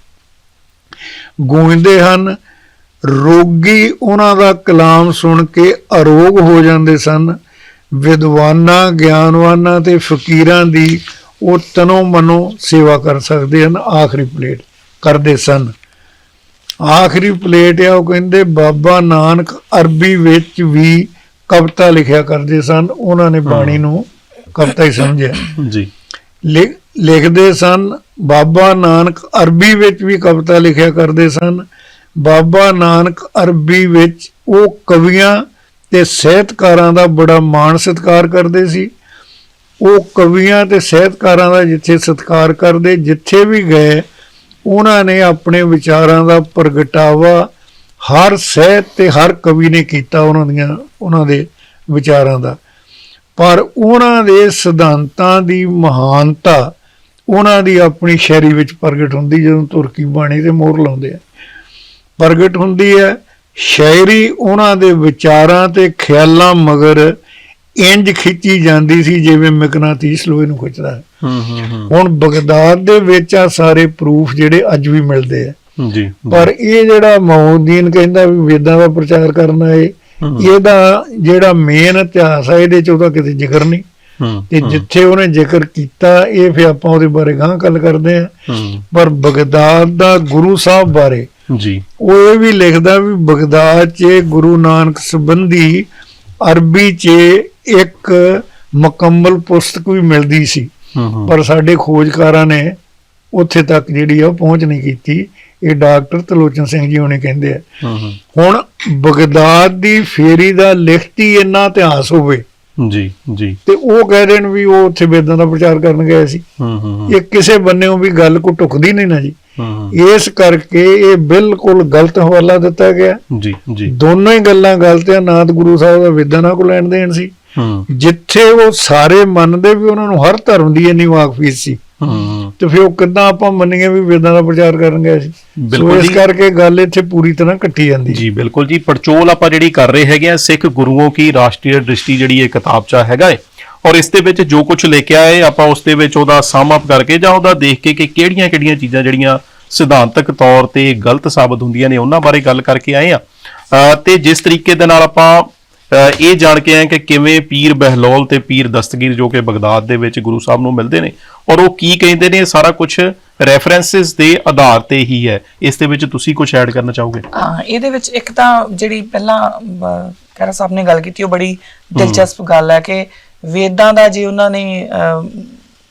ਗੂੰਜਦੇ ਹਨ ਰੋਗੀ ਉਹਨਾਂ ਦਾ ਕਲਾਮ ਸੁਣ ਕੇ ਅਰੋਗ ਹੋ ਜਾਂਦੇ ਸਨ। ਵਿਦਵਾਨਾਂ ਗਿਆਨਵਾਨਾਂ ਤੇ ਫਕੀਰਾਂ ਦੀ ਉਹ ਤਨੋਂ ਮਨੋਂ ਸੇਵਾ ਕਰ ਸਕਦੇ ਹਨ। ਆਖਰੀ ਪਲੇਟ। ਕਰਦੇ ਸਨ। ਆਖਰੀ ਪਲੇਟ ਆ ਉਹ ਕਹਿੰਦੇ ਬਾਬਾ ਨਾਨਕ ਅਰਬੀ ਵਿੱਚ ਵੀ ਕਵਿਤਾ ਲਿਖਿਆ ਕਰਦੇ ਸਨ। ਉਹਨਾਂ ਨੇ ਬਾਣੀ ਨੂੰ ਕਵਿਤਾ ਹੀ ਸਮਝਿਆ। ਜੀ। ਲਿਖ- ਲਿਖਦੇ ਸਨ ਬਾਬਾ ਨਾਨਕ ਅਰਬੀ ਵਿੱਚ ਵੀ ਕਵਿਤਾ ਲਿਖਿਆ ਕਰਦੇ ਸਨ। ਬਾਬਾ ਨਾਨਕ ਅਰਬੀ ਵਿੱਚ ਉਹ ਕਵੀਆਂ ਤੇ ਸਾਹਿਤਕਾਰਾਂ ਦਾ ਬੜਾ ਮਾਣ ਸਤਿਕਾਰ ਕਰਦੇ ਸੀ। ਉਹ ਕਵੀਆਂ ਤੇ ਸਾਹਿਤਕਾਰਾਂ ਦਾ ਜਿੱਥੇ ਸਤਿਕਾਰ ਕਰਦੇ ਜਿੱਥੇ ਵੀ ਗਏ ਉਹਨਾਂ ਨੇ ਆਪਣੇ ਵਿਚਾਰਾਂ ਦਾ ਪ੍ਰਗਟਾਵਾ ਹਰ ਸਹਿਤ ਤੇ ਹਰ ਕਵੀ ਨੇ ਕੀਤਾ ਉਹਨਾਂ ਦੀਆਂ, ਉਹਨਾਂ ਦੇ ਵਿਚਾਰਾਂ ਦਾ। ਪਰ ਉਹਨਾਂ ਦੇ ਸਿਧਾਂਤਾਂ ਦੀ ਮਹਾਨਤਾ ਉਹਨਾਂ ਦੀ ਆਪਣੀ ਸ਼ਾਇਰੀ ਵਿੱਚ ਪ੍ਰਗਟ ਹੁੰਦੀ ਜਦੋਂ ਤੁਰਕੀ ਬਾਣੀ ਤੇ ਮੋਹਰ ਲਾਉਂਦੇ ਆ। ਪ੍ਰਗਟ ਹੁੰਦੀ ਹੈ, ਸ਼ਾਇਰੀ ਉਹਨਾਂ ਦੇ ਵਿਚਾਰਾਂ ਤੇ ਖਿਆਲਾਂ ਮਗਰ ਇੰਜ ਖਿੱਚੀ ਜਾਂਦੀ ਸੀ ਜਿਵੇਂ ਮਕਨਾਤੀਸ ਲੋਹੇ ਨੂੰ ਖਿੱਚਦਾ ਹੈ। ਹੁਣ ਬਗਦਾਦ ਦੇ ਵਿੱਚ ਆ ਸਾਰੇ ਪ੍ਰੂਫ ਜਿਹੜੇ ਅੱਜ ਵੀ ਮਿਲਦੇ ਆ। ਜੀ। ਪਰ ਇਹ ਜਿਹੜਾ ਮਹੂਦੀਨ ਕਹਿੰਦਾ ਵੀ ਵੇਦਾਂ ਦਾ ਪ੍ਰਚਾਰ ਕਰਨਾ ਹੈ। ਇਹਦਾ ਜਿਹੜਾ ਮੇਨ ਇਤਿਹਾਸ ਹੈ ਇਹਦੇ ਚ ਉਹਦਾ ਕਿਤੇ ਜ਼ਿਕਰ ਨਹੀਂ। ਤੇ ਜਿੱਥੇ ਉਹਨੇ ਜ਼ਿਕਰ ਕੀਤਾ ਇਹ ਫਿਰ ਆਪਾਂ ਉਹਦੇ ਬਾਰੇ ਗਾਂ ਗੱਲ ਕਰਦੇ ਆ। ਪਰ ਬਗਦਾਦ ਦਾ ਗੁਰੂ ਸਾਹਿਬ ਬਾਰੇ ਜੀ। ਉਹ ਇਹ ਵੀ ਲਿਖਦਾ ਵੀ ਬਗਦਾਦ 'ਚ ਗੁਰੂ ਨਾਨਕ ਸੰਬੰਧੀ ਅਰਬੀ 'ਚ ਇੱਕ ਮੁਕੰਮਲ ਪੁਸਤਕ ਵੀ ਮਿਲਦੀ ਸੀ। ਪਰ ਸਾਡੇ ਖੋਜਕਾਰਾਂ ਨੇ ਉੱਥੇ ਤੱਕ ਜਿਹੜੀ ਆ ਉਹ ਪਹੁੰਚ ਨਹੀਂ ਕੀਤੀ। ਇਹ ਡਾਕਟਰ ਤਲੋਚਨ ਸਿੰਘ ਜੀ ਹੁਣੇ ਕਹਿੰਦੇ ਆ। ਹੁਣ ਬਗਦਾਦ ਦੀ ਫੇਰੀ ਦਾ ਲਿਖਤੀ ਇੰਨਾ ਇਤਿਹਾਸ ਹੋਵੇ। ਜੀ ਜੀ। ਤੇ ਉਹ ਕਹਿ ਰਹੇ ਨੇ ਵੀ ਉਹ ਉੱਥੇ ਵੇਦਾਂ ਦਾ ਪ੍ਰਚਾਰ ਕਰਨ ਗਏ ਸੀ। ਇਹ ਕਿਸੇ ਬੰਨੇੋਂ ਵੀ ਗੱਲ ਕੋ ਟੁਕਦੀ ਨਹੀਂ ਨਾ ਜੀ। ਇਸ ਕਰਕੇ ਇਹ ਬਿਲਕੁਲ ਗਲਤ ਹਵਾਲਾ ਦਿੱਤਾ ਗਿਆ। ਜੀ ਜੀ। ਦੋਨੋਂ ਹੀ ਗੱਲਾਂ ਗਲਤ ਆ। ਨਾ ਤਾਂ ਗੁਰੂ ਸਾਹਿਬ ਦਾ ਵੇਦਾਂ ਨਾਲ ਕੋ ਲੈਣ ਦੇਣ ਸੀ। ਜਿੱਥੇ ਉਹ ਸਾਰੇ ਮੰਨਦੇ ਵੀ ਉਹਨਾਂ ਨੂੰ ਹਰ ਧਰਮ ਦੀ ਇੰਨੀ ਵਾਕਫੀਤ ਸੀ। ਹੂੰ। ਤੇ ਫਿਰ ਉਹ ਕਿੱਦਾਂ ਆਪਾਂ ਮੰਨੀਏ ਵੀ ਵੇਦਾਂ ਦਾ ਪ੍ਰਚਾਰ ਕਰਨ ਗਏ ਸੀ। ਇਸ। ਕਰਕੇ ਗੱਲ ਇੱਥੇ ਪੂਰੀ ਤਰ੍ਹਾਂ ਕੱਟੀ ਜਾਂਦੀ। ਜੀ ਬਿਲਕੁਲ ਜੀ। ਪੜਚੋਲ ਆਪਾਂ ਜਿਹੜੀ ਕਰ ਰਹੇ ਹੈਗੇ ਆ ਸਿੱਖ ਗੁਰੂਆਂ ਕੀ ਰਾਸ਼ਟਰੀ ਦ੍ਰਿਸ਼ਟੀ ਜਿਹੜੀ ਇਹ ਕਿਤਾਬ ਚ ਹੈਗਾ ਹੈ ਔਰ ਇਸ ਦੇ ਵਿੱਚ ਜੋ ਕੁਝ ਲਿਖਿਆ ਹੈ ਆਪਾਂ ਉਸ ਦੇ ਵਿੱਚ ਉਹਦਾ ਸਮ ਅਪ ਕਰਕੇ ਜਾਂ ਉਹਦਾ ਦੇਖ ਕੇ ਕਿ ਕਿਹੜੀਆਂ-ਕਿਹੜੀਆਂ ਚੀਜ਼ਾਂ ਜਿਹੜੀਆਂ ਸਿਧਾਂਤਕ ਤੌਰ ਤੇ ਗਲਤ ਸਾਬਤ ਹੁੰਦੀਆਂ ਨੇ ਉਹਨਾਂ ਬਾਰੇ ਗੱਲ ਕਰਕੇ ਆਏ ਆ। ਤੇ ਜਿਸ ਤਰੀਕੇ ਦੇ ਨਾਲ ਆਪਾਂ ਇਹ ਜਾਣ ਕੇ ਆਏ ਕਿ ਕਿਵੇਂ ਪੀਰ ਬਹਿਲੋਲ ਤੇ ਪੀਰ ਦਸਤਗੀਰ ਜੋ ਕਿ ਬਗਦਾਦ ਦੇ ਵਿੱਚ ਗੁਰੂ ਸਾਹਿਬ ਨੂੰ ਮਿਲਦੇ ਨੇ, ਔਰ ਉਹ ਕੀ ਕਹਿੰਦੇ ਨੇ ਸਾਰਾ ਕੁਝ ਰੈਫਰੈਂਸਸ ਦੇ ਆਧਾਰ ਤੇ ਹੀ ਹੈ। ਇਸ ਦੇ ਵਿੱਚ ਤੁਸੀਂ ਕੁਝ ਐਡ ਕਰਨਾ ਚਾਹੋਗੇ? ਹਾਂ, ਇਹਦੇ ਵਿੱਚ ਇੱਕ ਤਾਂ ਜਿਹੜੀ ਪਹਿਲਾਂ ਬ- ਸਾਹਿਬ ਨੇ ਗੱਲ ਕੀਤੀ, ਉਹ ਬੜੀ ਦਿਲਚਸਪ ਗੱਲ ਹੈ ਕਿ ਵੇਦਾਂ ਦਾ ਜੇ ਉਹਨਾਂ ਨੇ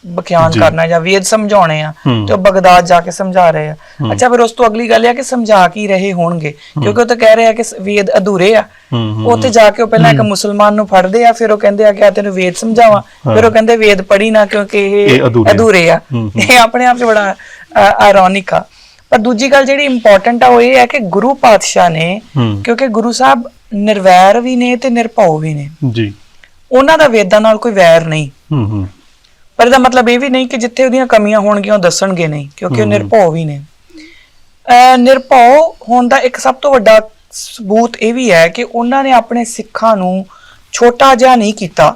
ਬਖਿਆਨ। ਕਰਨਾ ਜਾਂ ਵੇਦ ਸਮਝਾਉਣੇ ਆ ਹੂੰ। ਤੇ ਉਹ ਬਗਦਾਦ ਜਾ ਕੇ ਸਮਝਾ ਰਹੇ ਆ। ਅੱਛਾ ਫਿਰ ਉਸ ਤੋਂ ਅਗਲੀ ਗੱਲ ਇਹ ਆ ਕਿ ਸਮਝਾ ਕੀ ਰਹੇ ਹੋਣਗੇ? ਕਿਉਂਕਿ ਉਹ ਤਾਂ ਕਹਿ ਰਹੇ ਆ ਕਿ ਵੇਦ ਅਧੂਰੇ ਆ। ਹੂੰ ਹੂੰ ਉੱਥੇ ਜਾ ਕੇ ਉਹ ਪਹਿਲਾਂ ਇੱਕ ਮੁਸਲਮਾਨ ਨੂੰ ਫੜਦੇ ਆ ਫਿਰ ਉਹ ਕਹਿੰਦੇ ਆ ਕਿ ਆ ਤੈਨੂੰ ਵੇਦ ਸਮਝਾਵਾਂ। ਫਿਰ ਉਹ ਕਹਿੰਦੇ ਵੇਦ ਪੜ੍ਹੀ ਨਾ ਕਿਉਂਕਿ ਇਹ ਅਧੂਰੇ ਆ। ਆ। ਹੂੰ, ਹੂੰ। ਇਹ ਆਪਣੇ ਆਪ 'ਚ ਬੜਾ ਆਇਰੋਨਿਕ ਆ। ਪਰ ਦੂਜੀ ਗੱਲ ਜਿਹੜੀ ਇੰਪੋਰਟੈਂਟ ਆ ਉਹ ਇਹ ਹੈ ਕਿ ਗੁਰੂ ਪਾਤਸ਼ਾਹ ਨੇ ਹੂੰ। ਕਿਉਂਕਿ ਗੁਰੂ ਸਾਹਿਬ ਨਿਰਵੈਰ ਵੀ ਨੇ ਤੇ ਨਿਰਭਉ ਵੀ ਨੇ। ਜੀ। ਉਹਨਾਂ ਦਾ ਵੇਦਾਂ ਨਾਲ ਕੋਈ ਵੈਰ ਨਹੀਂ। ਹੂੰ ਹੂੰ। ਪਰ ਇਹਦਾ ਮਤਲਬ ਇਹ ਵੀ ਨਹੀਂ ਕਿ ਜਿੱਥੇ ਉਹਦੀਆਂ ਕਮੀਆਂ ਹੋਣਗੀਆਂ ਉਹ ਦੱਸਣਗੇ ਨਹੀਂ ਕਿਉਂਕਿ ਉਹ ਨਿਰਭਉ ਵੀ ਨੇ। ਨਿਰਭਉ ਹੋਣ ਦਾ ਇੱਕ ਸਭ ਤੋਂ ਵੱਡਾ ਸਬੂਤ ਇਹ ਵੀ ਹੈ ਕਿ ਉਹਨਾਂ ਨੇ ਆਪਣੇ ਸਿੱਖਾਂ ਨੂੰ ਛੋਟਾ ਜਿਹਾ ਨਹੀਂ ਕੀਤਾ।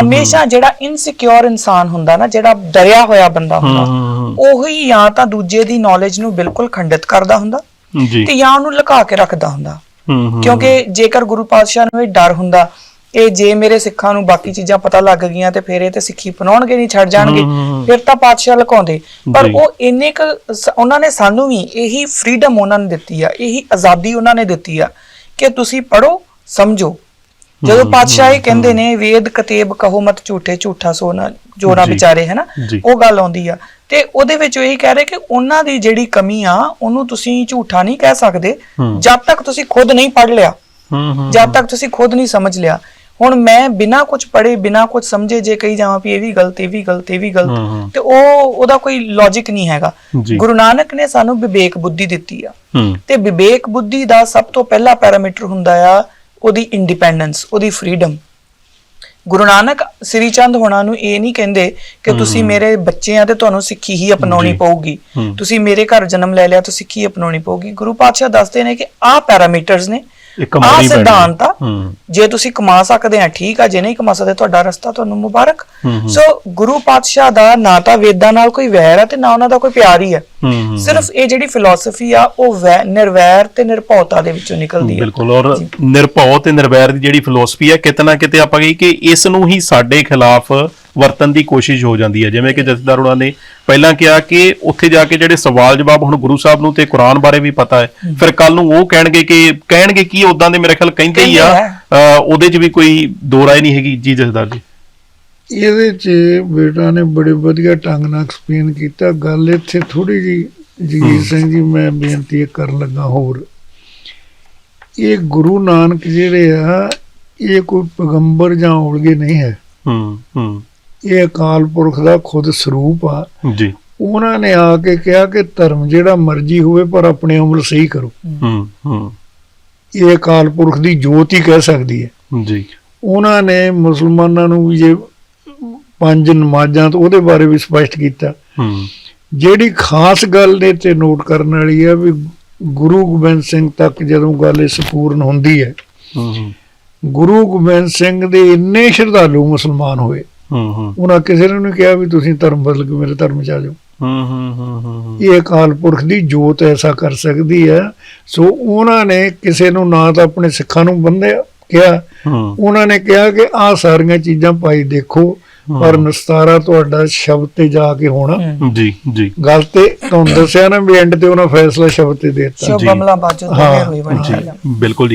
ਹਮੇਸ਼ਾ ਜਿਹੜਾ ਇਨਸਿਕਿਉਰ ਇਨਸਾਨ ਹੁੰਦਾ ਨਾ ਜਿਹੜਾ ਡਰਿਆ ਹੋਇਆ ਬੰਦਾ ਹੁੰਦਾ ਉਹੀ ਜਾਂ ਤਾਂ ਦੂਜੇ ਦੀ ਨੌਲੇਜ ਨੂੰ ਬਿਲਕੁਲ ਖੰਡਿਤ ਕਰਦਾ ਹੁੰਦਾ ਜੀ। ਤੇ ਜਾਂ ਉਹਨੂੰ ਲੁਕਾ ਕੇ ਰੱਖਦਾ ਹੁੰਦਾ। ਕਿਉਂਕਿ ਜੇਕਰ ਗੁਰੂ ਪਾਤਸ਼ਾਹ ਨੂੰ ਇਹ ਡਰ ਹੁੰਦਾ ਕਿ ਜੇ ਮੇਰੇ ਸਿੱਖਾਂ ਨੂੰ ਬਾਕੀ ਚੀਜ਼ਾਂ ਪਤਾ ਲੱਗ ਗਈਆਂ ਤੇ ਫਿਰ ਇਹ ਤੇ ਸਿੱਖੀ ਅਪਣਾਉਣਗੇ ਨਹੀਂ ਛੱਡ ਜਾਣਗੇ। ਫਿਰ ਤਾਂ ਪਾਤਸ਼ਾਹ ਲੁਕਾਉਂਦੇ ਪਰ। ਉਹ ਇੰਨੇ ਕੁ ਉਹਨਾਂ ਨੇ ਸਾਨੂੰ ਵੀ ਇਹੀ ਫ੍ਰੀडम ਉਹਨਾਂ ਨੇ ਦਿੱਤੀ ਆ ਇਹੀ ਆਜ਼ਾਦੀ ਉਹਨਾਂ ਨੇ ਦਿੱਤੀ ਆ ਕਿ ਤੁਸੀਂ ਪੜੋ ਸਮਝੋ ਜਦੋਂ ਪਾਤਸ਼ਾਹ ਇਹ ਕਹਿੰਦੇ ਨੇ ਵੇਦ ਕਤੇਬ ਕਹੋ ਮਤ ਝੂਠੇ ਝੂਠਾ ਸੋਨਾ ਜੋ ਨਾ। ਵਿਚਾਰੇ ਹੈ ਨਾ। ਉਹ ਗੱਲ ਆਉਂਦੀ ਆ ਤੇ ਉਹਦੇ ਵਿੱਚ ਉਹ ਇਹ ਕਹਿ ਰਹੇ ਕਿ ਉਹਨਾਂ ਦੀ ਜਿਹੜੀ ਕਮੀ ਆ ਉਹਨੂੰ ਤੁਸੀਂ ਝੂਠਾ ਨਹੀਂ ਕਹਿ ਸਕਦੇ। ਜਦ ਤੱਕ ਤੁਸੀਂ ਖੁਦ ਨਹੀਂ ਪੜ ਲਿਆ ਜਦ ਤੱਕ ਤੁਸੀਂ ਖੁਦ ਨਹੀਂ ਸਮਝ ਲਿਆ ਹੁਣ ਮੈਂ ਬਿਨਾ ਕੁਝ ਪੜੇ ਬਿਨਾ ਕੁਝ ਸਮਝੇ ਜੇ ਕਹੀ ਜਾਵਾਂ ਵੀ ਇਹ ਵੀ ਗਲਤ ਇਹ ਵੀ ਗਲਤ ਇਹ ਵੀ। ਗਲਤ ਤੇ ਉਹ ਉਹਦਾ ਕੋਈ ਲੌਜੀਕ ਨਹੀਂ ਹੈਗਾ। ਗੁਰੂ ਨਾਨਕ ਨੇ ਸਾਨੂੰ ਵਿਵੇਕ ਬੁੱਧੀ ਦਿੱਤੀ ਆ ਤੇ ਵਿਵੇਕ ਬੁੱਧੀ ਦਾ ਸਭ ਤੋਂ ਪਹਿਲਾ ਪੈਰਾਮੀਟਰ ਹੁੰਦਾ ਆ ਉਹਦੀ ਇੰਡੀਪੈਂਡੈਂਸ ਉਹਦੀ ਫਰੀडम ਗੁਰੂ ਨਾਨਕ ਸ੍ਰੀ ਚੰਦ ਹੋਣਾ ਨੂੰ ਇਹ ਨਹੀਂ ਕਹਿੰਦੇ ਕਿ ਤੁਸੀਂ ਮੇਰੇ ਬੱਚੇ ਆ ਤੇ ਤੁਹਾਨੂੰ ਸਿੱਖੀ ਹੀ ਅਪਣਾਉਣੀ। ਪਊਗੀ। ਤੁਸੀਂ ਮੇਰੇ ਘਰ ਜਨਮ ਲੈ ਲਿਆ ਤਾਂ ਸਿੱਖੀ ਅਪਣਾਉਣੀ ਪਊਗੀ ਗੁਰੂ ਪਾਤਸ਼ਾਹ ਦੱਸਦੇ ਨੇ ਕਿ ਆਹ ਪੈਰਾਮੀਟਰਸ ਨੇ ਇਹ ਆਹ ਪੈਣੀ। ਸਿਧਾਂਤ ਆ। ਹੂੰ। ਜੇ ਤੁਸੀਂ ਕਮਾ ਸਕਦੇ ਆ ਠੀਕ ਆ ਜੇ ਨਹੀਂ ਕਮਾ ਸਕਦੇ ਤੁਹਾਡਾ ਰਸਤਾ ਤੁਹਾਨੂੰ ਮੁਬਾਰਕ। ਹੂੰ, ਹੂੰ। ਸੋ ਗੁਰੂ ਪਾਤਸ਼ਾਹ ਦਾ ਨਾ ਤਾਂ ਵੇਦਾਂ ਨਾਲ ਕੋਈ ਵੈਰ ਹੈ ਤੇ ਨਾ ਉਹਨਾਂ ਦਾ ਕੋਈ ਪਿਆਰ ਹੀ ਹੂੰ ਸਿਰਫ ਇਹ ਜਿਹੜੀ ਫਿਲਾਸਫੀ ਆ ਉਹ ਵੈ- ਨਿਰਵੈਰ ਤੇ ਨਿਰਭਉਤਾ ਦੇ ਵਿੱਚੋਂ ਨਿਕਲਦੀ ਹੈ ਬਿਲਕੁਲ ਔਰ ਨਿਰਭਉ ਤੇ ਨਿਰਵੈਰ ਦੀ ਜਿਹੜੀ ਫਿਲਾਸਫੀ ਹੈ ਕਿਤੇ ਨਾ ਕਿਤੇ ਆਪਾਂ ਕਹੀ ਕਿ ਇਸ ਨੂੰ ਹੀ ਸਾਡੇ ਖਿਲਾਫ ਵਰਤਨ ਦੀ ਕੋਸ਼ਿਸ਼ ਹੋ ਜਾਂਦੀ ਹੈ। ਜਿਵੇਂ ਕਿ ਜਥੇਦਾਰ ਉਹਨਾਂ ਨੇ ਪਹਿਲਾਂ ਕਿਹਾ ਕਿ ਉੱਥੇ ਜਾ ਕੇ ਜਿਹੜੇ ਸਵਾਲ ਜਵਾਬ ਹੁਣ ਗੁਰੂ ਸਾਹਿਬ ਨੂੰ ਤੇ ਕੁਰਾਨ ਬਾਰੇ ਵੀ ਪਤਾ ਹੈ। ਫਿਰ ਕੱਲ ਨੂੰ ਉਹ ਕਹਿਣਗੇ ਕਿ ਕਹਿਣਗੇ ਕੀ ਉਦਾਂ ਦੇ ਮੇਰੇ ਖਿਆਲ ਕਹਿੰਦੇ ਹੀ ਆ। ਉਹਦੇ 'ਚ ਵੀ ਕੋਈ ਦੋ ਰਾਏ ਨਹੀਂ ਹੈਗੀ। ਜੀ ਜਥੇਦਾਰ ਜੀ। ਇਹਦੇ 'ਚ ਬੇਟਾ ਨੇ ਬੜੇ ਵਧੀਆ ਢੰਗ ਨਾਲ ਐਕਸਪਲੇਨ ਕੀਤਾ। ਗੱਲ ਇੱਥੇ ਥੋੜੀ ਜੀ ਜਗੀਰ ਸਿੰਘ ਜੀ ਮੈਂ ਬੇਨਤੀ ਕਰਨ ਲੱਗਾ ਹੋਰ। ਇਹ ਗੁਰੂ ਨਾਨਕ ਜਿਹੜੇ ਆ ਇਹ ਕੋਈ ਪੈਗੰਬਰ ਜਾਂ ਔਲਗੇ ਨਹੀਂ ਹੈ। ਹੂੰ ਹੂੰ। ਇਹ ਅਕਾਲ ਪੁਰਖ ਦਾ ਖੁਦ ਸਰੂਪ ਆ। ਜੀ। ਉਹਨਾਂ ਨੇ ਆ ਕੇ ਕਿਹਾ ਕਿ ਧਰਮ ਜਿਹੜਾ ਮਰਜ਼ੀ ਹੋਵੇ ਪਰ ਆਪਣੇ ਅਮਲ ਸਹੀ ਕਰੋ। ਹੂੰ ਹੂੰ। ਇਹ ਅਕਾਲ ਪੁਰਖ ਦੀ ਜੋਤ ਹੀ ਕਹਿ ਸਕਦੀ ਹੈ। ਜੀ। ਉਹਨਾਂ ਨੇ ਮੁਸਲਮਾਨਾਂ ਨੂੰ ਵੀ ਜੇ ਪੰਜ ਨਮਾਜ਼ਾਂ ਤੋਂ ਉਹਦੇ ਬਾਰੇ ਵੀ ਸਪਸ਼ਟ ਕੀਤਾ। ਹੂੰ। ਜਿਹੜੀ ਖਾਸ ਗੱਲ ਦੇ ਤੇ ਨੋਟ ਕਰਨ ਵਾਲੀ ਹੈ ਵੀ ਗੁਰੂ ਗੋਬਿੰਦ ਸਿੰਘ ਤੱਕ ਜਦੋਂ ਗੱਲ ਇਹ ਸੰਪੂਰਨ ਹੁੰਦੀ ਹੈ ਹੂੰ ਹੂੰ, ਗੁਰੂ ਗੋਬਿੰਦ ਸਿੰਘ ਦੇ ਇੰਨੇ ਸ਼ਰਧਾਲੂ ਮੁਸਲਮਾਨ ਹੋਏ। ਹੂੰ ਹੂੰ। ਉਹਨਾਂ ਕਿਸੇ ਨੂੰ ਨਹੀਂ ਕਿਹਾ ਵੀ ਤੁਸੀਂ ਧਰਮ ਬਦਲ ਕੇ ਮੇਰੇ ਧਰਮ ਚ ਆ ਜਾਓ। ਹੂੰ ਹੂੰ ਹੂੰ ਹੂੰ ਇਹ ਅਕਾਲ ਪੁਰਖ ਦੀ ਜੋਤ ਐਸਾ ਕਰ ਸਕਦੀ ਹੈ ਸੋ ਉਹਨਾਂ ਨੇ ਕਿਸੇ ਨੂੰ ਨਾ ਤਾਂ ਆਪਣੇ ਸਿੱਖਾਂ ਨੂੰ ਬੰਦਿਆ ਕਿਹਾ। ਹੂੰ। ਉਹਨਾਂ ਨੇ ਕਿਹਾ ਕਿ ਆਹ ਸਾਰੀਆਂ ਚੀਜ਼ਾਂ ਭਾਈ ਦੇਖੋ ਪਰ ਨਸਤਾਰਾ ਤੁਹਾਡਾ ਸ਼ਬਦ ਤੇ ਜਾ ਕੇ ਹੋਣਾ। ਜੀ ਜੀ। ਗੱਲ ਤੇ ਤੁਹਾਨੂੰ ਦੱਸਿਆ ਨਾ ਵੀ ਐਂਡ ਤੇ ਉਹਨਾਂ ਫੈਸਲਾ ਸ਼ਬਦ ਤੇ ਦੇ ਦਿੱਤਾ। ਜੀ। ਮਾਮਲਾ ਬਾਜੋ ਹਾਂ, ਹੋਈ ਬਣੀ। ਜੀ ਬਿਲਕੁਲ ਜੀ।